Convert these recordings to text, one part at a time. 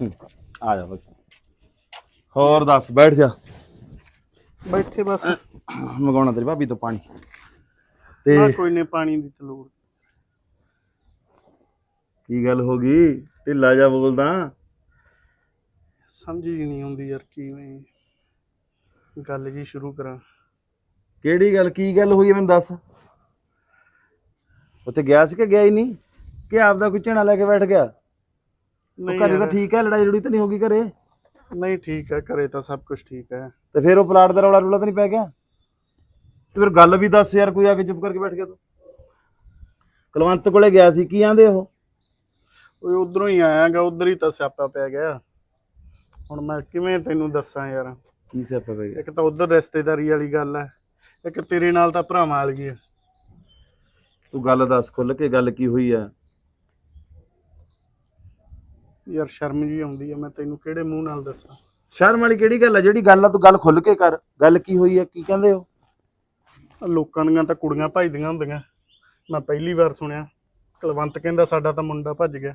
ਹੂੰ, ਆ ਜਾ ਬਈ। ਹੋਰ ਦੱਸ ਬੈਠ ਜਾ। ਬੈਠੇ ਬਸ। ਮਗਾਉਣਾ ਤੇਰੀ ਭਾਬੀ ਤੋਂ ਪਾਣੀ। ਤੇ ਕੋਈ ਨੇ ਪਾਣੀ ਦੀ ਤੇ ਲੋੜ। ਕੀ ਗੱਲ ਹੋ ਗਈ? ਢਿੱਲਾ ਜਾ ਬੋਲਦਾ। ਸਮਝ ਹੀ ਨਹੀਂ ਆਉਂਦੀ ਯਾਰ ਕਿਵੇਂ ਗੱਲ ਜੀ ਸ਼ੁਰੂ ਕਰਾਂ। ਕਿਹੜੀ ਗੱਲ ਕੀ ਗੱਲ ਹੋਈ ਹੈ ਮੈਨੂੰ ਦੱਸ। ਉੱਥੇ ਗਿਆ ਸੀ ਕਿ ਗਿਆ ਹੀ ਨਹੀਂ? ਕਿ ਆਪਦਾ ਕੋਈ ਝਣਾ ਲੈ ਕੇ ਬੈਠ ਗਿਆ? ਉਹ ਘਰੇ ਤਾਂ ਠੀਕ ਹੈ ਲੜਾਈ ਲੜੀ ਤਾਂ ਨਹੀਂ ਹੋ ਗਈ ਘਰੇ? ਨਹੀਂ ਠੀਕ ਹੈ ਘਰੇ ਤਾਂ ਸਭ ਕੁਝ ਠੀਕ ਹੈ। ਤੇ ਫਿਰ ਉਹ ਪਲਾਟ ਦਾ ਰੌਲਾ ਰੌਲਾ ਤਾਂ ਨਹੀਂ ਪੈ ਗਿਆ? ਤੇ ਫਿਰ ਗੱਲ ਵੀ ਦੱਸ ਯਾਰ ਕੋਈ ਆ ਕੇ ਚੁੱਪ ਕਰਕੇ ਬੈਠ ਗਿਆ ਤੂੰ। ਕੁਲਵੰਤ ਕੋਲੇ ਗਿਆ ਸੀ ਕੀ ਆਂਦੇ ਉਹ? ਓਏ ਉਧਰੋਂ ਹੀ ਆਇਆਗਾ ਉਧਰ ਹੀ ਤਾਂ ਸਿਆਪਾ ਪੈ ਗਿਆ। ਹੁਣ ਮੈਂ ਕਿਵੇਂ ਤੈਨੂੰ ਦੱਸਾਂ ਯਾਰ? ਕੀ ਸਿਆਪਾ ਪੈ ਗਿਆ? ਇੱਕ ਤਾਂ ਉਧਰ ਰਿਸ਼ਤੇਦਾਰੀ ਵਾਲੀ ਗੱਲ ਹੈ ਇੱਕ ਤੇਰੇ ਨਾਲ ਤਾਂ ਭਰਾਵਾਂ ਵਾਲੀ ਹੈ। ਤੂੰ ਗੱਲ ਦੱਸ ਖੁੱਲ ਕੇ ਗੱਲ ਕੀ ਹੋਈ ਆ ਯਾਰ ਸ਼ਰਮ ਜੀ ਆਉਂਦੀ ਹੈ ਮੈਂ ਤੈਨੂੰ ਕਿਹੜੇ ਮੂੰਹ ਨਾਲ ਦੱਸਾਂ? ਸ਼ਰਮ ਵਾਲੀ ਕਿਹੜੀ ਗੱਲ ਆ? ਜਿਹੜੀ ਗੱਲ ਆ ਤੂੰ ਗੱਲ ਖੁੱਲ ਕੇ ਕਰ। ਗੱਲ ਕੀ ਹੋਈ ਆ? ਕੀ ਕਹਿੰਦੇ ਹੋ? ਆਹ ਲੋਕਾਂ ਦੀਆਂ ਤਾਂ ਕੁੜੀਆਂ ਭਜਦੀਆਂ ਹੁੰਦੀਆਂ। ਮੈਂ ਪਹਿਲੀ ਵਾਰ ਸੁਣਿਆ। ਕੁਲਵੰਤ ਕਹਿੰਦਾ ਸਾਡਾ ਤਾਂ ਮੁੰਡਾ ਭੱਜ ਗਿਆ।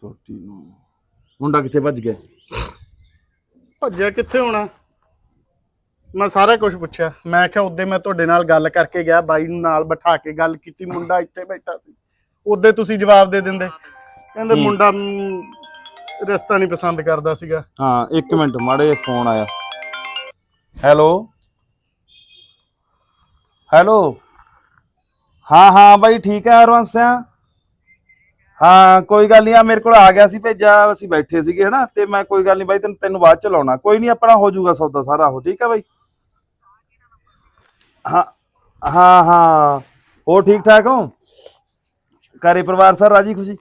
ਛੋਟੀ ਨੂੰ। ਮੁੰਡਾ ਕਿੱਥੇ ਭੱਜ ਗਿਆ? ਭੱਜਿਆ ਕਿੱਥੇ ਹੋਣਾ? ਮੈਂ ਸਾਰਾ ਕੁਝ ਪੁੱਛਿਆ। ਮੈਂ ਕਿਹਾ ਉਦੋਂ ਮੈਂ ਤੁਹਾਡੇ ਨਾਲ ਗੱਲ ਕਰਕੇ ਗਿਆ। ਬਾਈ ਨੂੰ ਨਾਲ ਬਿਠਾ ਕੇ ਗੱਲ ਕੀਤੀ। ਮੁੰਡਾ ਇੱਥੇ ਬੈਠਾ ਸੀ। ਉਦੋਂ ਤੁਸੀਂ ਜਵਾਬ ਦੇ ਦਿੰਦੇ। ਕਹਿੰਦੇ ਮੁੰਡਾ ਰਸਤਾ ਨਹੀਂ ਪਸੰਦ ਕਰਦਾ ਸੀਗਾ। ਹਾਂ 1 ਮਿੰਟ ਮਾੜੇ ਫੋਨ ਆਇਆ। ਹੈਲੋ? ਹੈਲੋ? ਹਾਂ ਹਾਂ ਬਾਈ ਠੀਕ ਹੈ ਹਰਵੰਸ ਸਿਆ? ਹਾਂ ਕੋਈ ਗੱਲ ਨਹੀਂ ਆ ਮੇਰੇ ਕੋਲ ਆ ਗਿਆ ਸੀ ਭੇਜਾ ਅਸੀਂ ਬੈਠੇ ਸੀਗੇ ਹਨਾ? ਤੇ ਮੈਂ ਕੋਈ ਗੱਲ ਨਹੀਂ ਬਾਈ ਤੈਨੂੰ ਤੈਨੂੰ ਬਾਅਦ ਚ ਲਾਉਣਾ। ਕੋਈ ਨਹੀਂ ਆਪਣਾ ਹੋ ਜਾਊਗਾ ਸੌਦਾ ਸਾਰਾ ਉਹ ਠੀਕ ਹੈ ਬਾਈ? ਹਾਂ ਹਾਂ ਹਾਂ। ਹੋ ਠੀਕ ਠਾਕ ਹੋ? ਘਰੇ ਪਰਿਵਾਰ ਸਰ ਰਾਜੀ ਖੁਸ਼ੀ?